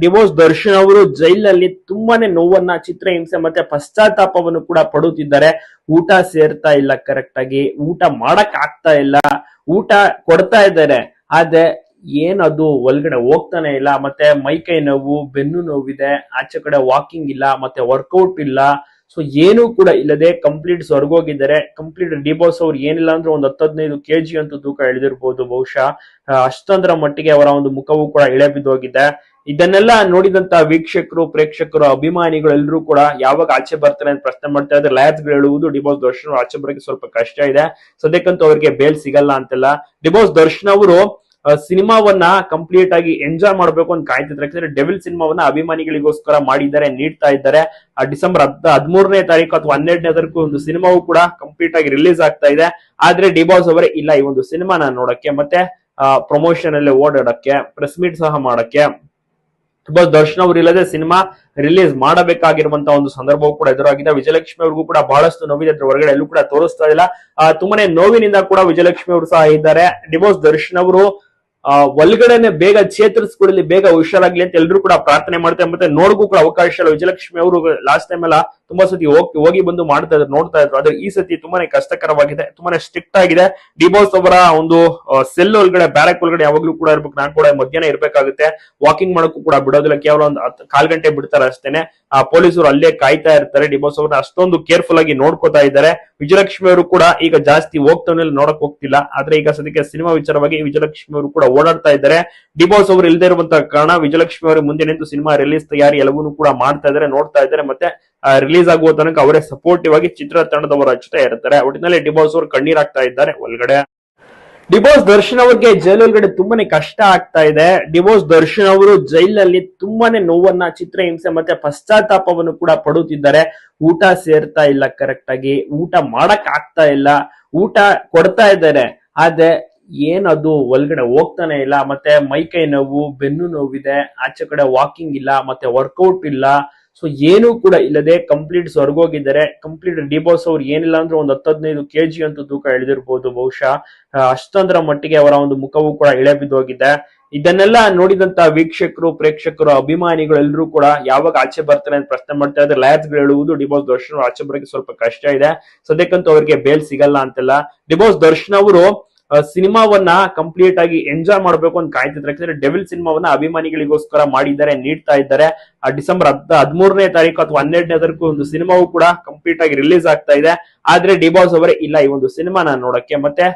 Divorce Darshan ಅವರು ಜೈಲಲ್ಲಿ ತುಂಬಾನೇ ನೋವನ್ನ, ಚಿತ್ರಹಿಂಸೆ ಮತ್ತೆ ಪಶ್ಚಾತ್ತಾಪವನ್ನು ಕೂಡ ಪಡುತ್ತಿದ್ದಾರೆ. ಊಟ ಸೇರ್ತಾ ಇಲ್ಲ ಕರೆಕ್ಟ್ ಆಗಿ. ಊಟ ಮಾಡಕ್ ಆಗ್ತಾ ಇಲ್ಲ. ಊಟ ಕೊಡ್ತಾ ಇದ್ದಾರೆ. ಆದ್ರೆ ಏನದು? ಒಳಗಡೆ ಹೋಗ್ತಾನೆ ಇಲ್ಲ. ಮತ್ತೆ ಮೈಕೈ ನೋವು, ಬೆನ್ನು ನೋವಿದೆ. ಆಚೆ ಕಡೆ ವಾಕಿಂಗ್ ಇಲ್ಲ. ಮತ್ತೆ ವರ್ಕೌಟ್ ಇಲ್ಲ. ಸೊ ಏನೂ ಕೂಡ ಇಲ್ಲದೆ ಕಂಪ್ಲೀಟ್ ಸ್ವರ್ಗೋಗಿದ್ದಾರೆ ಕಂಪ್ಲೀಟ್ ಡಿಬೋಸ್ ಅವ್ರು ಏನಿಲ್ಲ ಅಂದ್ರೆ ಒಂದು ಹತ್ತು ಕೆ ಜಿ ಅಂತೂ ತೂಕ ಇಳಿದಿರ್ಬೋದು ಬಹುಶಃ. ಅಷ್ಟೊಂದರ ಮಟ್ಟಿಗೆ ಅವರ ಒಂದು ಮುಖವು ಕೂಡ ಇಳೆ ಬಿದ್ದೋಗಿದೆ. ಇದನ್ನೆಲ್ಲ ನೋಡಿದಂತ ವೀಕ್ಷಕರು, ಪ್ರೇಕ್ಷಕರು ಅಭಿಮಾನಿಗಳು ಎಲ್ಲರೂ ಕೂಡ ಯಾವಾಗ ಆಚೆ ಬರ್ತಾರೆ ಅಂತ ಪ್ರಶ್ನೆ ಮಾಡ್ತಾ ಇದ್ದಾರೆ ಲ್ಯಾಬ್ಸ್ ಹೇಳುವುದು, ಡಿಬೋಸ್ ದರ್ಶನ್ ಆಚೆ ಬರೋಕೆ ಸ್ವಲ್ಪ ಕಷ್ಟ ಇದೆ. ಸದ್ಯಕ್ಕಂತೂ ಅವರಿಗೆ ಬೇಲ್ ಸಿಗಲ್ಲ ಅಂತೆಲ್ಲ. ಡಿಬೋಸ್ ದರ್ಶನ್ ಅವರು ಸಿನಿಮಾವನ್ನ ಕಂಪ್ಲೀಟ್ ಆಗಿ ಎಂಜಾಯ್ ಮಾಡಬೇಕು ಅಂತ ಕಾಯ್ತಿದ್ರೆ. ಯಾಕಂದ್ರೆ ಡೆವಿಲ್ ಸಿನಿಮಾವನ್ನ ಅಭಿಮಾನಿಗಳಿಗೋಸ್ಕರ ಮಾಡಿದ್ದಾರೆ, ನೀಡ್ತಾ ಇದ್ದಾರೆ. ಆ, ಡಿಸೆಂಬರ್ ಹದ್, ಹದಿಮೂರನೇ ತಾರೀಕು ಅಥವಾ ಹನ್ನೆರಡನೇ ತಾರೀಕು ಒಂದು ಸಿನಿಮಾವು ಕೂಡ ಕಂಪ್ಲೀಟ್ ಆಗಿ ರಿಲೀಸ್ ಆಗ್ತಾ ಇದೆ. ಆದ್ರೆ ಡಿಬಾಸ್ ಅವರೇ ಇಲ್ಲ ಈ ಒಂದು ಸಿನಿಮಾನ ನೋಡಕ್ಕೆ. ಮತ್ತೆ ಪ್ರಮೋಷನ್ ಅಲ್ಲಿ ಓಡಾಡಕ್ಕೆ, ಪ್ರೆಸ್ ಮೀಟ್ ಸಹ ಮಾಡಕ್ಕೆ. ಬಿಕಾಸ್ ದರ್ಶನ್ ಅವರು ಇಲ್ಲದೆ ಸಿನಿಮಾ ರಿಲೀಸ್ ಮಾಡಬೇಕಾಗಿರುವಂತ ಒಂದು ಸಂದರ್ಭವೂ ಕೂಡ ಎದುರಾಗಿದೆ. ವಿಜಯಲಕ್ಷ್ಮಿ ಅವ್ರಿಗೂ ಕೂಡ ಬಹಳಷ್ಟು ನೋವಿದೆ ಅದ್ರ ಹೊರಗಡೆ ಎಲ್ಲೂ ಕೂಡ ತೋರಿಸ್ತಾ ಇಲ್ಲ. ತುಂಬಾನೇ ನೋವಿನಿಂದ ಕೂಡ ವಿಜಯಲಕ್ಷ್ಮಿ ಅವರು ಸಹ ಇದ್ದಾರೆ. ಡಿವೋರ್ಸ್ ದರ್ಶನ್ ಅವರು ಒಳಗಡೆನೆ ಬೇಗ ಚೇತರಿಸ್ಕೊಳ್ಳಿ ಬೇಗ ಹುಷಾರಾಗ್ಲಿ ಅಂತ ಎಲ್ಲರೂ ಕೂಡ ಪ್ರಾರ್ಥನೆ ಮಾಡ್ತಾರೆ. ಮತ್ತೆ ನೋಡ್ಗೂ ಕೂಡ ಅವಕಾಶ ಇಲ್ಲ. ವಿಜಯಲಕ್ಷ್ಮಿ ಅವರು ಲಾಸ್ಟ್ ಟೈಮ್ ಎಲ್ಲ ತುಂಬಾ ಸತಿ ಹೋಗಿ ಬಂದು ಮಾಡ್ತಾ ಇದ್ರು, ನೋಡ್ತಾ ಇದ್ರು. ಆದ್ರೆ ಈ ಸತಿ ತುಂಬಾನೇ ಕಷ್ಟಕರವಾಗಿದೆ, ತುಂಬಾನೇ ಸ್ಟ್ರಿಕ್ಟ್ ಆಗಿದೆ. ಡಿಬೋಸ್ ಅವರ ಒಂದು ಸೆಲ್ ಒಳಗಡೆ ಬ್ಯಾರಕ್ ಒಳಗಡೆ ಯಾವಾಗ್ಲೂ ಕೂಡ ಇರ್ಬೇಕು. ನಾನು ಕೂಡ ಮಧ್ಯಾಹ್ನ ಇರ್ಬೇಕಾಗುತ್ತೆ. ವಾಕಿಂಗ್ ಮಾಡೋಕ್ಕೂ ಕೂಡ ಬಿಡೋದಿಲ್ಲ. ಕೇವಲ ಒಂದು ಕಾಲ್ ಗಂಟೆ ಬಿಡ್ತಾರೆ ಅಷ್ಟೇನೆ. ಆ, ಪೊಲೀಸರು ಅಲ್ಲೇ ಕಾಯ್ತಾ ಇರ್ತಾರೆ. ಡಿಬೋಸ್ ಅವ್ರನ್ನ ಅಷ್ಟೊಂದು ಕೇರ್ಫುಲ್ ಆಗಿ ನೋಡ್ಕೋತಾ ಇದ್ದಾರೆ. ವಿಜಯಲಕ್ಷ್ಮಿ ಅವರು ಕೂಡ ಈಗ ಜಾಸ್ತಿ ಹೋಗ್ತಾನೆ ನೋಡಕ್ ಹೋಗ್ತಿಲ್ಲ. ಆದ್ರೆ ಈಗ ಸದ್ಯಕ್ಕೆ ಸಿನಿಮಾ ವಿಚಾರವಾಗಿ ವಿಜಯಲಕ್ಷ್ಮಿ ಅವರು ಕೂಡ ಓಡಾಡ್ತಾ ಇದ್ದಾರೆ. ಡಿಬೋಸ್ ಅವರು ಇಲ್ಲದೆ ಇರುವಂತಹ ಕಾರಣ ವಿಜಯಲಕ್ಷ್ಮಿ ಅವರು ಮುಂದೆ ನಿಂತು ಸಿನಿಮಾ ರಿಲೀಸ್ ತಯಾರಿ ಎಲ್ಲವನ್ನೂ ಕೂಡ ಮಾಡ್ತಾ ಇದ್ದಾರೆ, ನೋಡ್ತಾ ಇದ್ದಾರೆ. ಮತ್ತೆ ರಿಲೀಸ್ ಆಗುವ ತನಕ ಅವರೇ ಸಪೋರ್ಟಿವ್ ಆಗಿ ಚಿತ್ರ ತಂಡದವರ ಜೊತೆ ಇರ್ತಾರೆ. ಒಟ್ಟಿನಲ್ಲಿ ಡಿಬೋಸ್ ಅವರು ಕಣ್ಣೀರಾಗ್ತಾ ಇದ್ದಾರೆ ಒಳಗಡೆ. ಡಿಬೋಸ್ ದರ್ಶನ್ ಅವ್ರಿಗೆ ಜೈಲ್ ಒಳಗಡೆ ತುಂಬಾನೇ ಕಷ್ಟ ಆಗ್ತಾ ಇದೆ. ಡಿಬೋಸ್ ದರ್ಶನ್ ಅವರು ಜೈಲಿನಲ್ಲಿ ತುಂಬಾನೇ ನೋವನ್ನ, ಚಿತ್ರಹಿಂಸೆ ಮತ್ತೆ ಪಶ್ಚಾತ್ತಾಪವನ್ನು ಕೂಡ ಪಡುತ್ತಿದ್ದಾರೆ. ಊಟ ಸೇರ್ತಾ ಇಲ್ಲ ಕರೆಕ್ಟ್ ಆಗಿ. ಊಟ ಮಾಡಕ್ ಆಗ್ತಾ ಇಲ್ಲ. ಊಟ ಕೊಡ್ತಾ ಇದ್ದಾರೆ. ಆದ್ರೆ ಏನದು? ಒಳಗಡೆ ಹೋಗ್ತಾನೆ ಇಲ್ಲ. ಮತ್ತೆ ಮೈ ಕೈ ನೋವು, ಬೆನ್ನು ನೋವಿದೆ. ಆಚೆ ಕಡೆ ವಾಕಿಂಗ್ ಇಲ್ಲ. ಮತ್ತೆ ವರ್ಕೌಟ್ ಇಲ್ಲ. ಸೊ ಏನೂ ಕೂಡ ಇಲ್ಲದೆ ಕಂಪ್ಲೀಟ್ ಸ್ವರ್ಗೋಗಿದ್ದಾರೆ ಕಂಪ್ಲೀಟ್ ಡಿಬೋಸ್ ಅವ್ರು ಏನಿಲ್ಲ ಅಂದ್ರೆ ಒಂದು ಹತ್ತು ಕೆ ಜಿ ಅಂತೂ ತೂಕ ಇಳಿದಿರ್ಬೋದು ಬಹುಶಃ. ಅಷ್ಟೊಂದರ ಮಟ್ಟಿಗೆ ಅವರ ಒಂದು ಮುಖವು ಕೂಡ ಇಳೆ ಬಿದ್ದೋಗಿದೆ ಇದನ್ನೆಲ್ಲ ನೋಡಿದಂತ ವೀಕ್ಷಕರು, ಪ್ರೇಕ್ಷಕರು, ಅಭಿಮಾನಿಗಳು ಎಲ್ಲರೂ ಕೂಡ ಯಾವಾಗ ಆಚೆ ಬರ್ತಾರೆ ಅಂತ ಪ್ರಶ್ನೆ ಮಾಡ್ತಾ ಇದ್ದಾರೆ. ಲ್ಯಾಬ್ಸ್ ಹೇಳುವುದು ಡಿಬೋಸ್ ದರ್ಶನ್ ಆಚೆ ಬರೋಕೆ ಸ್ವಲ್ಪ ಕಷ್ಟ ಇದೆ. ಸದ್ಯಕ್ಕಂತೂ ಅವರಿಗೆ ಬೇಲ್ ಸಿಗಲ್ಲ ಅಂತೆಲ್ಲ. ಡಿಬೋಸ್ ದರ್ಶನ್ ಅವರು ಸಿನಿಮಾವನ್ನ ಕಂಪ್ಲೀಟ್ ಆಗಿ ಎಂಜಾಯ್ ಮಾಡಬೇಕು ಅಂತ ಕಾಯ್ತಿದ್ರೆ. ಯಾಕಂದ್ರೆ ಡೆವಿಲ್ ಸಿನಿಮಾವನ್ನ ಅಭಿಮಾನಿಗಳಿಗೋಸ್ಕರ ಮಾಡಿದ್ದಾರೆ, ನೀಡ್ತಾ ಇದ್ದಾರೆ. ಡಿಸೆಂಬರ್ ಹದ್, ಹದಿಮೂರನೇ ತಾರೀಕು ಅಥವಾ ಹನ್ನೆರಡನೇ ತಾರೀಕು ಒಂದು ಸಿನಿಮಾವು ಕೂಡ ಕಂಪ್ಲೀಟ್ ಆಗಿ ರಿಲೀಸ್ ಆಗ್ತಾ ಇದೆ. ಆದ್ರೆ ಡಿಬಾಸ್ ಅವರೇ ಇಲ್ಲ ಈ ಒಂದು ಸಿನಿಮಾನ ನೋಡಕ್ಕೆ. ಮತ್ತೆ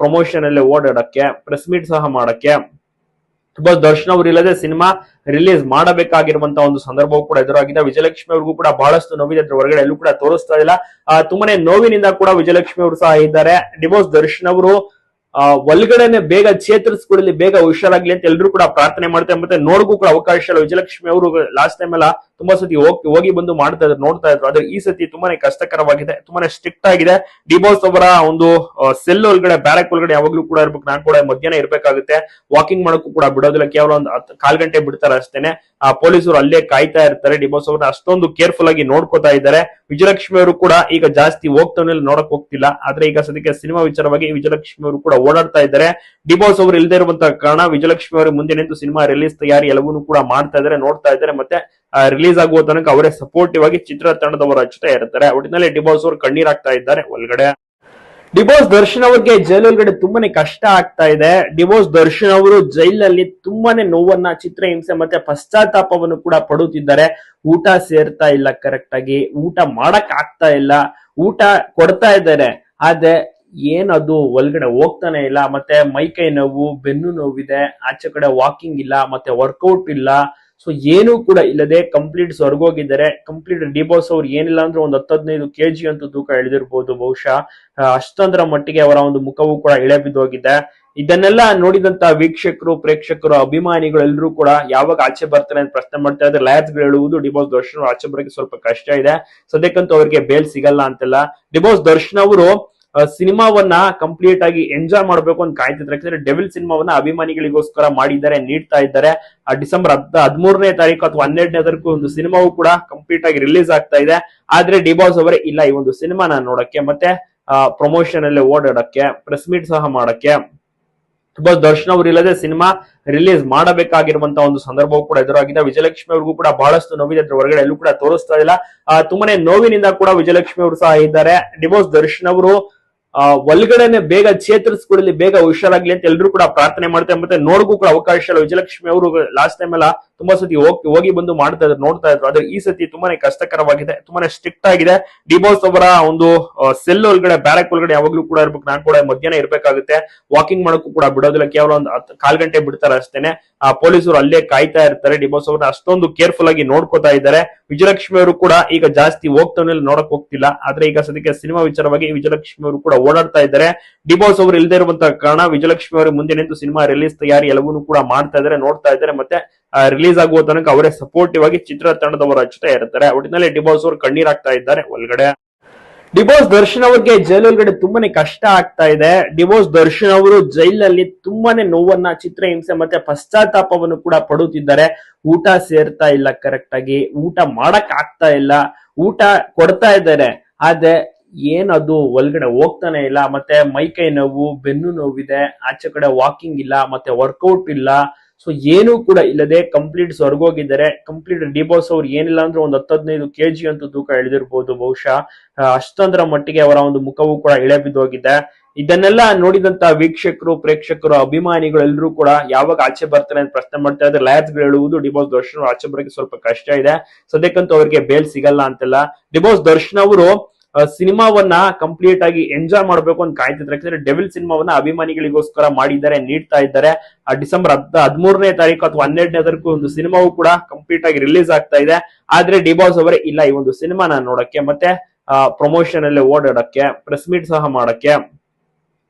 ಪ್ರಮೋಷನ್ ಅಲ್ಲಿ ಓಡಾಡಕ್ಕೆ ಪ್ರೆಸ್ ಮೀಟ್ ಸಹ ಮಾಡಕ್ಕೆ. ತುಂಬಾ ದರ್ಶನ್ ಅವರು ಇಲ್ಲದೆ ಸಿನಿಮಾ ರಿಲೀಸ್ ಮಾಡಬೇಕಾಗಿರುವಂತಹ ಒಂದು ಸಂದರ್ಭವೂ ಕೂಡ ಎದುರಾಗಿದೆ. ವಿಜಯಲಕ್ಷ್ಮಿ ಅವ್ರಿಗೂ ಕೂಡ ಬಹಳಷ್ಟು ನೋವಿದೆ. ಅದ್ರ ಹೊರಗಡೆ ಎಲ್ಲೂ ಕೂಡ ತೋರಿಸ್ತಾ ಇಲ್ಲ. ತುಂಬಾನೇ ನೋವಿನಿಂದ ಕೂಡ ವಿಜಯಲಕ್ಷ್ಮಿ ಅವರು ಸಹ ಇದ್ದಾರೆ. ಡಿಬೋಸ್ ದರ್ಶನ್ ಅವರು ಒಳಗಡೆನೆ ಬೇಗ ಚೇತರಿಸ್ಕೊಡಲಿ ಬೇಗ ಹುಷಾರಾಗ್ಲಿ ಅಂತ ಎಲ್ರು ಕೂಡ ಪ್ರಾರ್ಥನೆ ಮಾಡ್ತಾರೆ. ಮತ್ತೆ ನೋಡ್ಗೂ ಕೂಡ ಅವಕಾಶ ಇಲ್ಲ. ವಿಜಯಲಕ್ಷ್ಮಿ ಅವರು ಲಾಸ್ಟ್ ಟೈಮ್ ಎಲ್ಲ ತುಂಬಾ ಸತಿ ಹೋಗಿ ಹೋಗಿ ಬಂದು ಮಾಡ್ತಾ ಇದ್ರು, ನೋಡ್ತಾ ಇದ್ರು. ಆದ್ರೆ ಈ ಸತಿ ತುಂಬಾನೇ ಕಷ್ಟಕರವಾಗಿದೆ, ತುಂಬಾನೇ ಸ್ಟ್ರಿಕ್ಟ್ ಆಗಿದೆ. ಡಿಬೋಸ್ ಅವರ ಒಂದು ಸೆಲ್ ಒಳಗಡೆ ಬ್ಯಾರಕ್ ಒಳಗಡೆ ಯಾವಾಗ್ಲೂ ಕೂಡ ಇರ್ಬೇಕು. ನಾನು ಕೂಡ ಮಧ್ಯಾಹ್ನ ಇರ್ಬೇಕಾಗುತ್ತೆ. ವಾಕಿಂಗ್ ಮಾಡೋಕ್ಕೂ ಕೂಡ ಬಿಡೋದಿಲ್ಲ. ಕೇವಲ ಒಂದು ಕಾಲ್ ಗಂಟೆ ಬಿಡ್ತಾರೆ ಅಷ್ಟೇನೆ. ಆ, ಪೊಲೀಸರು ಅಲ್ಲೇ ಕಾಯ್ತಾ ಇರ್ತಾರೆ. ಡಿಬೋಸ್ ಅವ್ರನ್ನ ಅಷ್ಟೊಂದು ಕೇರ್ಫುಲ್ ಆಗಿ ನೋಡ್ಕೋತಾ ಇದ್ದಾರೆ. ವಿಜಯಲಕ್ಷ್ಮಿ ಅವರು ಕೂಡ ಈಗ ಜಾಸ್ತಿ ಹೋಗ್ತಾನೆ ನೋಡಕ್ ಹೋಗ್ತಿಲ್ಲ. ಆದ್ರೆ ಈಗ ಸದ್ಯಕ್ಕೆ ಸಿನಿಮಾ ವಿಚಾರವಾಗಿ ವಿಜಯಲಕ್ಷ್ಮಿ ಅವರು ಕೂಡ ಓಡಾಡ್ತಾ ಇದ್ದಾರೆ. ಡಿಬೋಸ್ ಅವರು ಇಲ್ಲದೆ ಇರುವಂತಹ ಕಾರಣ ವಿಜಯಲಕ್ಷ್ಮಿ ಅವರು ಮುಂದೆ ನಿಂತು ಸಿನಿಮಾ ರಿಲೀಸ್ ತಯಾರಿ ಎಲ್ಲವನ್ನೂ ಕೂಡ ಮಾಡ್ತಾ ಇದ್ದಾರೆ, ನೋಡ್ತಾ ಇದ್ದಾರೆ. ಮತ್ತೆ ರಿಲೀಸ್ ಆಗುವ ತನಕ ಅವರೇ ಸಪೋರ್ಟಿವ್ ಆಗಿ ಚಿತ್ರ ತಂಡದವರ ಜೊತೆ ಇರ್ತಾರೆ. ಒಟ್ಟಿನಲ್ಲಿ ಡಿಬೋಸ್ ಅವರು ಕಣ್ಣೀರಾಗ್ತಾ ಇದ್ದಾರೆ ಒಳಗಡೆ. ಡಿವೋರ್ಸ್ ದರ್ಶನ್ ಅವ್ರಿಗೆ ಜೈಲ್ ಒಳಗಡೆ ತುಂಬಾನೇ ಕಷ್ಟ ಆಗ್ತಾ ಇದೆ. ಡಿವೋರ್ಸ್ ದರ್ಶನ್ ಅವರು ಜೈಲಲ್ಲಿ ತುಂಬಾನೇ ನೋವನ್ನ, ಚಿತ್ರಹಿಂಸೆ ಮತ್ತೆ ಪಶ್ಚಾತ್ತಾಪವನ್ನು ಕೂಡ ಪಡುತ್ತಿದ್ದಾರೆ. ಊಟ ಸೇರ್ತಾ ಇಲ್ಲ ಕರೆಕ್ಟ್ ಆಗಿ. ಊಟ ಮಾಡಕ್ ಆಗ್ತಾ ಇಲ್ಲ. ಊಟ ಕೊಡ್ತಾ ಇದ್ದಾರೆ. ಆದ್ರೆ ಏನದು ಒಳಗಡೆ ಹೋಗ್ತಾನೆ ಇಲ್ಲ. ಮತ್ತೆ ಮೈ ಕೈ ನೋವು, ಬೆನ್ನು ನೋವಿದೆ. ಆಚೆ ಕಡೆ ವಾಕಿಂಗ್ ಇಲ್ಲ. ಮತ್ತೆ ವರ್ಕೌಟ್ ಇಲ್ಲ. ಸೊ ಏನೂ ಕೂಡ ಇಲ್ಲದೆ ಕಂಪ್ಲೀಟ್ ಸ್ವರ್ಗೋಗಿದ್ದಾರೆ ಕಂಪ್ಲೀಟ್ ಡಿಬೋಸ್ ಅವ್ರು ಏನಿಲ್ಲ ಅಂದ್ರೆ ಒಂದು ಹತ್ತು ಕೆ ಜಿ ಅಂತೂ ತೂಕ ಇಳಿದಿರ್ಬೋದು ಬಹುಶಃ. ಅಷ್ಟೊಂದರ ಮಟ್ಟಿಗೆ ಅವರ ಒಂದು ಮುಖವು ಕೂಡ ಇಳೆ ಬಿದ್ದೋಗಿದೆ. ಇದನ್ನೆಲ್ಲ ನೋಡಿದಂತ ವೀಕ್ಷಕರು, ಪ್ರೇಕ್ಷಕರು, ಅಭಿಮಾನಿಗಳು ಎಲ್ಲರೂ ಕೂಡ ಯಾವಾಗ ಆಚೆ ಬರ್ತಾರೆ ಅಂತ ಪ್ರಶ್ನೆ ಮಾಡ್ತಾ ಇದ್ದಾರೆ ಲ್ಯಾಬ್ಸ್ ಹೇಳುವುದು ಡಿಬೋಸ್ ದರ್ಶನ್ ಆಚೆ ಬರೋಕೆ ಸ್ವಲ್ಪ ಕಷ್ಟ ಇದೆ. ಸದ್ಯಕ್ಕಂತೂ ಅವರಿಗೆ ಬೇಲ್ ಸಿಗಲ್ಲ ಅಂತೆಲ್ಲ. ಡಿಬೋಸ್ ದರ್ಶನ್ ಅವರು ಸಿನಿಮಾವನ್ನ ಕಂಪ್ಲೀಟ್ ಆಗಿ ಎಂಜಾಯ್ ಮಾಡಬೇಕು ಅಂತ ಕಾಯ್ತಿದ್ರೆ. ಯಾಕಂದ್ರೆ ಡೆವಿಲ್ ಸಿನಿಮಾವನ್ನ ಅಭಿಮಾನಿಗಳಿಗೋಸ್ಕರ ಮಾಡಿದ್ದಾರೆ, ನೀಡ್ತಾ ಇದ್ದಾರೆ. ಡಿಸೆಂಬರ್ ಹದ್, ಹದಿಮೂರನೇ ತಾರೀಕು ಅಥವಾ ಹನ್ನೆರಡನೇ ತಾರೀಕು ಒಂದು ಸಿನಿಮಾವು ಕೂಡ ಕಂಪ್ಲೀಟ್ ಆಗಿ ರಿಲೀಸ್ ಆಗ್ತಾ ಇದೆ. ಆದ್ರೆ ಡಿಬಾಸ್ ಅವರೇ ಇಲ್ಲ ಈ ಒಂದು ಸಿನಿಮಾನ ನೋಡಕ್ಕೆ. ಮತ್ತೆ ಪ್ರಮೋಷನ್ ಅಲ್ಲಿ ಓಡಾಡಕ್ಕೆ ಪ್ರೆಸ್ ಮೀಟ್ ಸಹ ಮಾಡಕ್ಕೆ. ತುಂಬಾ ದರ್ಶನ್ ಅವರು ಇಲ್ಲದೆ ಸಿನಿಮಾ ರಿಲೀಸ್ ಮಾಡಬೇಕಾಗಿರುವಂತಹ ಒಂದು ಸಂದರ್ಭವೂ ಕೂಡ ಎದುರಾಗಿದೆ. ವಿಜಯಲಕ್ಷ್ಮಿ ಅವ್ರಿಗೂ ಕೂಡ ಬಹಳಷ್ಟು ನೋವಿದೆ. ಅದ್ರ ಹೊರಗಡೆ ಎಲ್ಲೂ ಕೂಡ ತೋರಿಸ್ತಾ ಇಲ್ಲ. ತುಂಬಾನೇ ನೋವಿನಿಂದ ಕೂಡ ವಿಜಯಲಕ್ಷ್ಮಿ ಅವರು ಸಹ ಇದ್ದಾರೆ. ಡಿಬೋಸ್ ದರ್ಶನ್ ಅವರು ಆ, ಒಳಗಡೆನೆ ಬೇಗ ಚೇತರಿಸ್ಕೊಳ್ಳಿ ಬೇಗ ಹುಷಾರಾಗ್ಲಿ ಅಂತ ಎಲ್ರು ಕೂಡ ಪ್ರಾರ್ಥನೆ ಮಾಡ್ತಾರೆ. ಮತ್ತೆ ನೋಡ್ಗೂ ಕೂಡ ಅವಕಾಶ ಇಲ್ಲ. ವಿಜಯಲಕ್ಷ್ಮಿ ಅವರು ಲಾಸ್ಟ್ ಟೈಮ್ ಎಲ್ಲ ತುಂಬಾ ಸತಿ ಹೋಗಿ ಹೋಗಿ ಬಂದು ಮಾಡ್ತಾ ಇದ್ರು, ನೋಡ್ತಾ ಇದ್ರು. ಆದ್ರೆ ಈ ಸತಿ ತುಂಬಾನೇ ಕಷ್ಟಕರವಾಗಿದೆ, ತುಂಬಾನೇ ಸ್ಟ್ರಿಕ್ಟ್ ಆಗಿದೆ. ಡಿಬೋಸ್ ಅವರ ಒಂದು ಸೆಲ್ ಒಳಗಡೆ ಬ್ಯಾರಕ್ ಒಳಗಡೆ ಯಾವಾಗ್ಲೂ ಕೂಡ ಇರ್ಬೇಕು. ನಾನು ಕೂಡ ಮಧ್ಯಾಹ್ನ ಇರ್ಬೇಕಾಗುತ್ತೆ. ವಾಕಿಂಗ್ ಮಾಡೋಕ್ಕೂ ಕೂಡ ಬಿಡೋದಿಲ್ಲ. ಕೇವಲ ಒಂದು ಕಾಲ್ ಗಂಟೆ ಬಿಡ್ತಾರೆ ಅಷ್ಟೇನೆ. ಆ, ಪೊಲೀಸರು ಅಲ್ಲೇ ಕಾಯ್ತಾ ಇರ್ತಾರೆ. ಡಿಬೋಸ್ ಅವ್ರನ್ನ ಅಷ್ಟೊಂದು ಕೇರ್ಫುಲ್ ಆಗಿ ನೋಡ್ಕೋತಾ ಇದ್ದಾರೆ. ವಿಜಯಲಕ್ಷ್ಮಿ ಅವರು ಕೂಡ ಈಗ ಜಾಸ್ತಿ ಹೋಗ್ತಾನೆ ನೋಡಕ್ ಹೋಗ್ತಿಲ್ಲ. ಆದ್ರೆ ಈಗ ಸದ್ಯಕ್ಕೆ ಸಿನಿಮಾ ವಿಚಾರವಾಗಿ ವಿಜಯಲಕ್ಷ್ಮಿ ಅವರು ಕೂಡ ಓಡಾಡ್ತಾ ಇದ್ದಾರೆ. ಡಿಬೋಸ್ ಅವರು ಇಲ್ಲದೆ ಇರುವಂತಹ ಕಾರಣ ವಿಜಯಲಕ್ಷ್ಮಿ ಅವರು ಮುಂದೆ ನಿಂತು ಸಿನಿಮಾ ರಿಲೀಸ್ ತಯಾರಿ ಎಲ್ಲವನ್ನೂ ಕೂಡ ಮಾಡ್ತಾ ಇದ್ದಾರೆ, ನೋಡ್ತಾ ಇದ್ದಾರೆ. ಮತ್ತೆ ರಿಲೀಸ್ ಆಗುವ ತನಕ ಅವರೇ ಸಪೋರ್ಟಿವ್ ಆಗಿ ಚಿತ್ರತಂಡದವರ ಜೊತೆ ಇರ್ತಾರೆ. ಒಟ್ಟಿನಲ್ಲಿ ಡಿಬೋಸ್ ಅವರು ಕಣ್ಣೀರಾಗ್ತಾ ಇದ್ದಾರೆ ಒಳಗಡೆ. ಡಿವೋರ್ಸ್ ದರ್ಶನ್ ಅವ್ರಿಗೆ ಜೈಲ್ ಒಳಗಡೆ ತುಂಬಾನೇ ಕಷ್ಟ ಆಗ್ತಾ ಇದೆ. ಡಿವೋರ್ಸ್ ದರ್ಶನ್ ಅವರು ಜೈಲಲ್ಲಿ ತುಂಬಾನೇ ನೋವನ್ನ, ಚಿತ್ರಹಿಂಸೆ ಮತ್ತೆ ಪಶ್ಚಾತ್ತಾಪವನ್ನು ಕೂಡ ಪಡುತ್ತಿದ್ದಾರೆ. ಊಟ ಸೇರ್ತಾ ಇಲ್ಲ ಕರೆಕ್ಟ್ ಆಗಿ. ಊಟ ಮಾಡಕ್ ಆಗ್ತಾ ಇಲ್ಲ. ಊಟ ಕೊಡ್ತಾ ಇದ್ದಾರೆ. ಆದ್ರೆ ಏನದು? ಒಳಗಡೆ ಹೋಗ್ತಾನೆ ಇಲ್ಲ. ಮತ್ತೆ ಮೈಕೈ ನೋವು, ಬೆನ್ನು ನೋವಿದೆ. ಆಚೆ ಕಡೆ ವಾಕಿಂಗ್ ಇಲ್ಲ. ಮತ್ತೆ ವರ್ಕೌಟ್ ಇಲ್ಲ. ಸೊ ಏನೂ ಕೂಡ ಇಲ್ಲದೆ ಕಂಪ್ಲೀಟ್ ಸ್ವರ್ಗೋಗಿದ್ದಾರೆ ಕಂಪ್ಲೀಟ್ ಡಿಬೋಸ್ ಅವ್ರು ಏನಿಲ್ಲ ಅಂದ್ರೆ ಒಂದು ಹತ್ತು ಕೆ ಜಿ ಅಂತೂ ತೂಕ ಇಳಿದಿರ್ಬೋದು ಬಹುಶಃ. ಅಷ್ಟೊಂದರ ಮಟ್ಟಿಗೆ ಅವರ ಒಂದು ಮುಖವು ಕೂಡ ಇಳೆ ಬಿದ್ದೋಗಿದೆ ಇದನ್ನೆಲ್ಲ ನೋಡಿದಂತ ವೀಕ್ಷಕರು, ಪ್ರೇಕ್ಷಕರು, ಅಭಿಮಾನಿಗಳು ಎಲ್ಲರೂ ಕೂಡ ಯಾವಾಗ ಆಚೆ ಬರ್ತಾರೆ ಅಂತ ಪ್ರಶ್ನೆ ಮಾಡ್ತಾ ಇದ್ದಾರೆ. ಲ್ಯಾಬ್ಸ್ ಹೇಳುವುದು ಡಿಬೋಸ್ ದರ್ಶನ್ ಆಚೆ ಬರೋಕೆ ಸ್ವಲ್ಪ ಕಷ್ಟ ಇದೆ. ಸದ್ಯಕ್ಕಂತೂ ಅವರಿಗೆ ಬೇಲ್ ಸಿಗಲ್ಲ ಅಂತೆಲ್ಲ. ಡಿಬೋಸ್ ದರ್ಶನ್ ಅವರು ಸಿನಿಮಾವನ್ನ ಕಂಪ್ಲೀಟ್ ಆಗಿ ಎಂಜಾಯ್ ಮಾಡಬೇಕು ಅಂತ ಕಾಯ್ತಿದ್ರೆ. ಯಾಕಂದ್ರೆ ಡೆವಿಲ್ ಸಿನಿಮಾವನ್ನ ಅಭಿಮಾನಿಗಳಿಗೋಸ್ಕರ ಮಾಡಿದ್ದಾರೆ, ನೀಡ್ತಾ ಇದ್ದಾರೆ. ಡಿಸೆಂಬರ್ ಹದ್, ಹದಿಮೂರನೇ ತಾರೀಕು ಅಥವಾ ಹನ್ನೆರಡನೇ ತಾರೀಕು ಒಂದು ಸಿನಿಮಾವು ಕೂಡ ಕಂಪ್ಲೀಟ್ ಆಗಿ ರಿಲೀಸ್ ಆಗ್ತಾ ಇದೆ. ಆದ್ರೆ ಡಿಬಾಸ್ ಅವರೇ ಇಲ್ಲ ಈ ಒಂದು ಸಿನಿಮಾನ ನೋಡಕ್ಕೆ. ಮತ್ತೆ ಪ್ರಮೋಷನ್ ಅಲ್ಲಿ ಓಡಾಡಕ್ಕೆ ಪ್ರೆಸ್ ಮೀಟ್ ಸಹ ಮಾಡಕ್ಕೆ.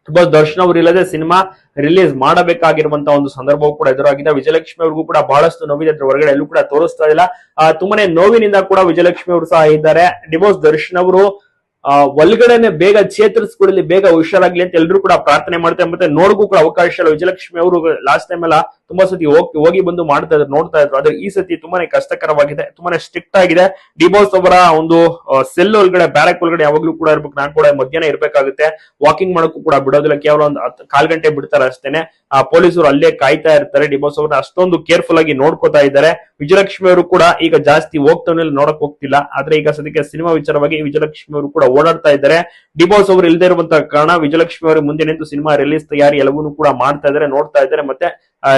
ತುಂಬಾ ದರ್ಶನ್ ಅವರು ಇಲ್ಲದೆ ಸಿನಿಮಾ ರಿಲೀಸ್ ಮಾಡಬೇಕಾಗಿರುವಂತಹ ಒಂದು ಸಂದರ್ಭವೂ ಕೂಡ ಎದುರಾಗಿದೆ. ವಿಜಯಲಕ್ಷ್ಮಿ ಅವ್ರಿಗೂ ಕೂಡ ಬಹಳಷ್ಟು ನೋವಿದೆ. ಅದ್ರ ಹೊರಗಡೆ ಎಲ್ಲೂ ಕೂಡ ತೋರಿಸ್ತಾ ಇಲ್ಲ. ತುಂಬಾನೇ ನೋವಿನಿಂದ ಕೂಡ ವಿಜಯಲಕ್ಷ್ಮಿ ಅವರು ಸಹ ಇದ್ದಾರೆ. ಡಿಬೋಸ್ ದರ್ಶನ್ ಅವರು ಒಳಗಡೆನೆ ಬೇಗ ಚೇತರಿಸ್ಕೊಡಲಿ ಬೇಗ ಹುಷಾರಾಗ್ಲಿ ಅಂತ ಎಲ್ರು ಕೂಡ ಪ್ರಾರ್ಥನೆ ಮಾಡ್ತಾರೆ. ಮತ್ತೆ ನೋಡ್ಗೂ ಕೂಡ ಅವಕಾಶ ಇಲ್ಲ. ವಿಜಯಲಕ್ಷ್ಮಿ ಅವರು ಲಾಸ್ಟ್ ಟೈಮ್ ಎಲ್ಲ ತುಂಬಾ ಸತಿ ಹೋಗಿ ಹೋಗಿ ಬಂದು ಮಾಡ್ತಾ ಇದ್ರು, ನೋಡ್ತಾ ಇದ್ರು. ಆದ್ರೆ ಈ ಸತಿ ತುಂಬಾನೇ ಕಷ್ಟಕರವಾಗಿದೆ, ತುಂಬಾನೇ ಸ್ಟ್ರಿಕ್ಟ್ ಆಗಿದೆ. ಡಿಬೋಸ್ ಅವರ ಒಂದು ಸೆಲ್ ಒಳಗಡೆ ಬ್ಯಾರಕ್ ಒಳಗಡೆ ಯಾವಾಗ್ಲೂ ಕೂಡ ಇರ್ಬೇಕು. ನಾನು ಕೂಡ ಮಧ್ಯಾಹ್ನ ಇರ್ಬೇಕಾಗುತ್ತೆ. ವಾಕಿಂಗ್ ಮಾಡೋಕ್ಕೂ ಕೂಡ ಬಿಡೋದಿಲ್ಲ. ಕೇವಲ ಒಂದು ಕಾಲ್ ಗಂಟೆ ಬಿಡ್ತಾರೆ ಅಷ್ಟೇನೆ. ಆ, ಪೊಲೀಸರು ಅಲ್ಲೇ ಕಾಯ್ತಾ ಇರ್ತಾರೆ. ಡಿಬೋಸ್ ಅವ್ರನ್ನ ಅಷ್ಟೊಂದು ಕೇರ್ಫುಲ್ ಆಗಿ ನೋಡ್ಕೋತಾ ಇದ್ದಾರೆ. ವಿಜಯಲಕ್ಷ್ಮಿ ಅವರು ಕೂಡ ಈಗ ಜಾಸ್ತಿ ಹೋಗ್ತಾನೆ ನೋಡಕ್ ಹೋಗ್ತಿಲ್ಲ. ಆದ್ರೆ ಈಗ ಸದ್ಯಕ್ಕೆ ಸಿನಿಮಾ ವಿಚಾರವಾಗಿ ವಿಜಯಲಕ್ಷ್ಮಿ ಅವರು ಕೂಡ ಓಡಾಡ್ತಾ ಇದ್ದಾರೆ. ಡಿಬೋಸ್ ಅವರು ಇಲ್ಲದೆ ಇರುವಂತಹ ಕಾರಣ ವಿಜಯಲಕ್ಷ್ಮಿ ಅವರು ಮುಂದೆ ನಿಂತು ಸಿನಿಮಾ ರಿಲೀಸ್ ತಯಾರಿ ಎಲ್ಲವನ್ನೂ ಕೂಡ ಮಾಡ್ತಾ ಇದ್ದಾರೆ, ನೋಡ್ತಾ ಇದ್ದಾರೆ. ಮತ್ತೆ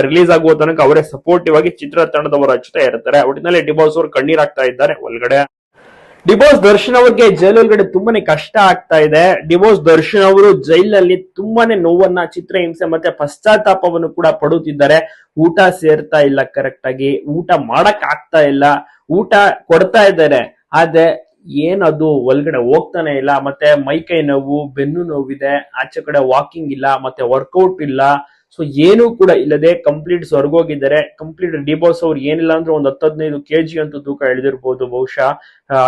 ರಿಲೀಸ್ ಆಗುವ ತನಕ ಅವರೇ ಸಪೋರ್ಟಿವ್ ಆಗಿ ಚಿತ್ರ ತಂಡದವರ ಜೊತೆ ಇರ್ತಾರೆ. ಒಟ್ಟಿನಲ್ಲಿ ಡಿಬೋಸ್ ಅವರು ಕಣ್ಣೀರಾಗ್ತಾ ಇದ್ದಾರೆ ಒಳಗಡೆ. ಡಿಬೋಸ್ ದರ್ಶನ್ ಅವ್ರಿಗೆ ಜೈಲ್ ಒಳಗಡೆ ತುಂಬಾನೇ ಕಷ್ಟ ಆಗ್ತಾ ಇದೆ. ಡಿಬೋಸ್ ದರ್ಶನ್ ಅವರು ಜೈಲಲ್ಲಿ ತುಂಬಾನೇ ನೋವನ್ನ, ಚಿತ್ರಹಿಂಸೆ ಮತ್ತೆ ಪಶ್ಚಾತ್ತಾಪವನ್ನು ಕೂಡ ಪಡುತ್ತಿದ್ದಾರೆ. ಊಟ ಸೇರ್ತಾ ಇಲ್ಲ ಕರೆಕ್ಟ್ ಆಗಿ. ಊಟ ಮಾಡಕ್ ಆಗ್ತಾ ಇಲ್ಲ. ಊಟ ಕೊಡ್ತಾ ಇದ್ದಾರೆ. ಆದ್ರೆ ಏನದು? ಒಳಗಡೆ ಹೋಗ್ತಾನೆ ಇಲ್ಲ. ಮತ್ತೆ ಮೈ ಕೈ ನೋವು, ಬೆನ್ನು ನೋವಿದೆ. ಆಚೆ ಕಡೆ ವಾಕಿಂಗ್ ಇಲ್ಲ. ಮತ್ತೆ ವರ್ಕೌಟ್ ಇಲ್ಲ. ಸೊ ಏನೂ ಕೂಡ ಇಲ್ಲದೆ ಕಂಪ್ಲೀಟ್ ಸ್ವರ್ಗೋಗಿದ್ದಾರೆ ಕಂಪ್ಲೀಟ್ ಡಿಬೋಸ್ ಅವ್ರು ಏನಿಲ್ಲ ಅಂದ್ರೆ ಒಂದು ಹತ್ತು ಕೆ ಜಿ ಅಂತೂ ತೂಕ ಇಳಿದಿರ್ಬೋದು ಬಹುಶಃ.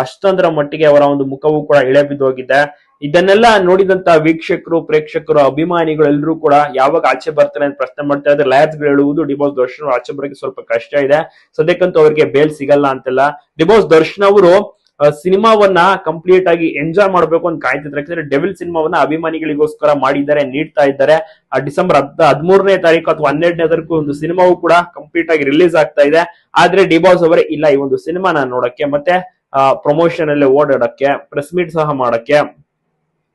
ಅಷ್ಟೊಂದರ ಮಟ್ಟಿಗೆ ಅವರ ಒಂದು ಮುಖವು ಕೂಡ ಇಳೆ ಬಿದ್ದೋಗಿದೆ ಇದನ್ನೆಲ್ಲ ನೋಡಿದಂತ ವೀಕ್ಷಕರು, ಪ್ರೇಕ್ಷಕರು, ಅಭಿಮಾನಿಗಳು ಎಲ್ಲರೂ ಕೂಡ ಯಾವಾಗ ಆಚೆ ಬರ್ತಾರೆ ಅಂತ ಪ್ರಶ್ನೆ ಮಾಡ್ತಾ ಇದ್ದಾರೆ ಲ್ಯಾಬ್ಸ್ ಹೇಳುವುದು ಡಿಬೋಸ್ ದರ್ಶನ್ ಆಚೆ ಬರೋಕೆ ಸ್ವಲ್ಪ ಕಷ್ಟ ಇದೆ. ಸದ್ಯಕ್ಕಂತೂ ಅವರಿಗೆ ಬೇಲ್ ಸಿಗಲ್ಲ ಅಂತೆಲ್ಲ. ಡಿಬೋಸ್ ದರ್ಶನ್ ಅವರು ಸಿನಿಮಾವನ್ನ ಕಂಪ್ಲೀಟ್ ಆಗಿ ಎಂಜಾಯ್ ಮಾಡಬೇಕು ಅಂತ ಕಾಯ್ತಿದ್ರೆ. ಯಾಕಂದ್ರೆ ಡೆವಿಲ್ ಸಿನಿಮಾವನ್ನ ಅಭಿಮಾನಿಗಳಿಗೋಸ್ಕರ ಮಾಡಿದ್ದಾರೆ, ನೀಡ್ತಾ ಇದ್ದಾರೆ. ಡಿಸೆಂಬರ್ ಹದ್, ಹದಿಮೂರನೇ ತಾರೀಕು ಅಥವಾ ಹನ್ನೆರಡನೇ ತಾರೀಕು ಒಂದು ಸಿನಿಮಾವು ಕೂಡ ಕಂಪ್ಲೀಟ್ ಆಗಿ ರಿಲೀಸ್ ಆಗ್ತಾ ಇದೆ. ಆದ್ರೆ ಡಿಬಾಸ್ ಅವರೇ ಇಲ್ಲ ಈ ಒಂದು ಸಿನಿಮಾನ ನೋಡಕ್ಕೆ. ಮತ್ತೆ ಪ್ರಮೋಷನ್ ಅಲ್ಲಿ ಓಡಾಡಕ್ಕೆ ಪ್ರೆಸ್ ಮೀಟ್ ಸಹ ಮಾಡಕ್ಕೆ.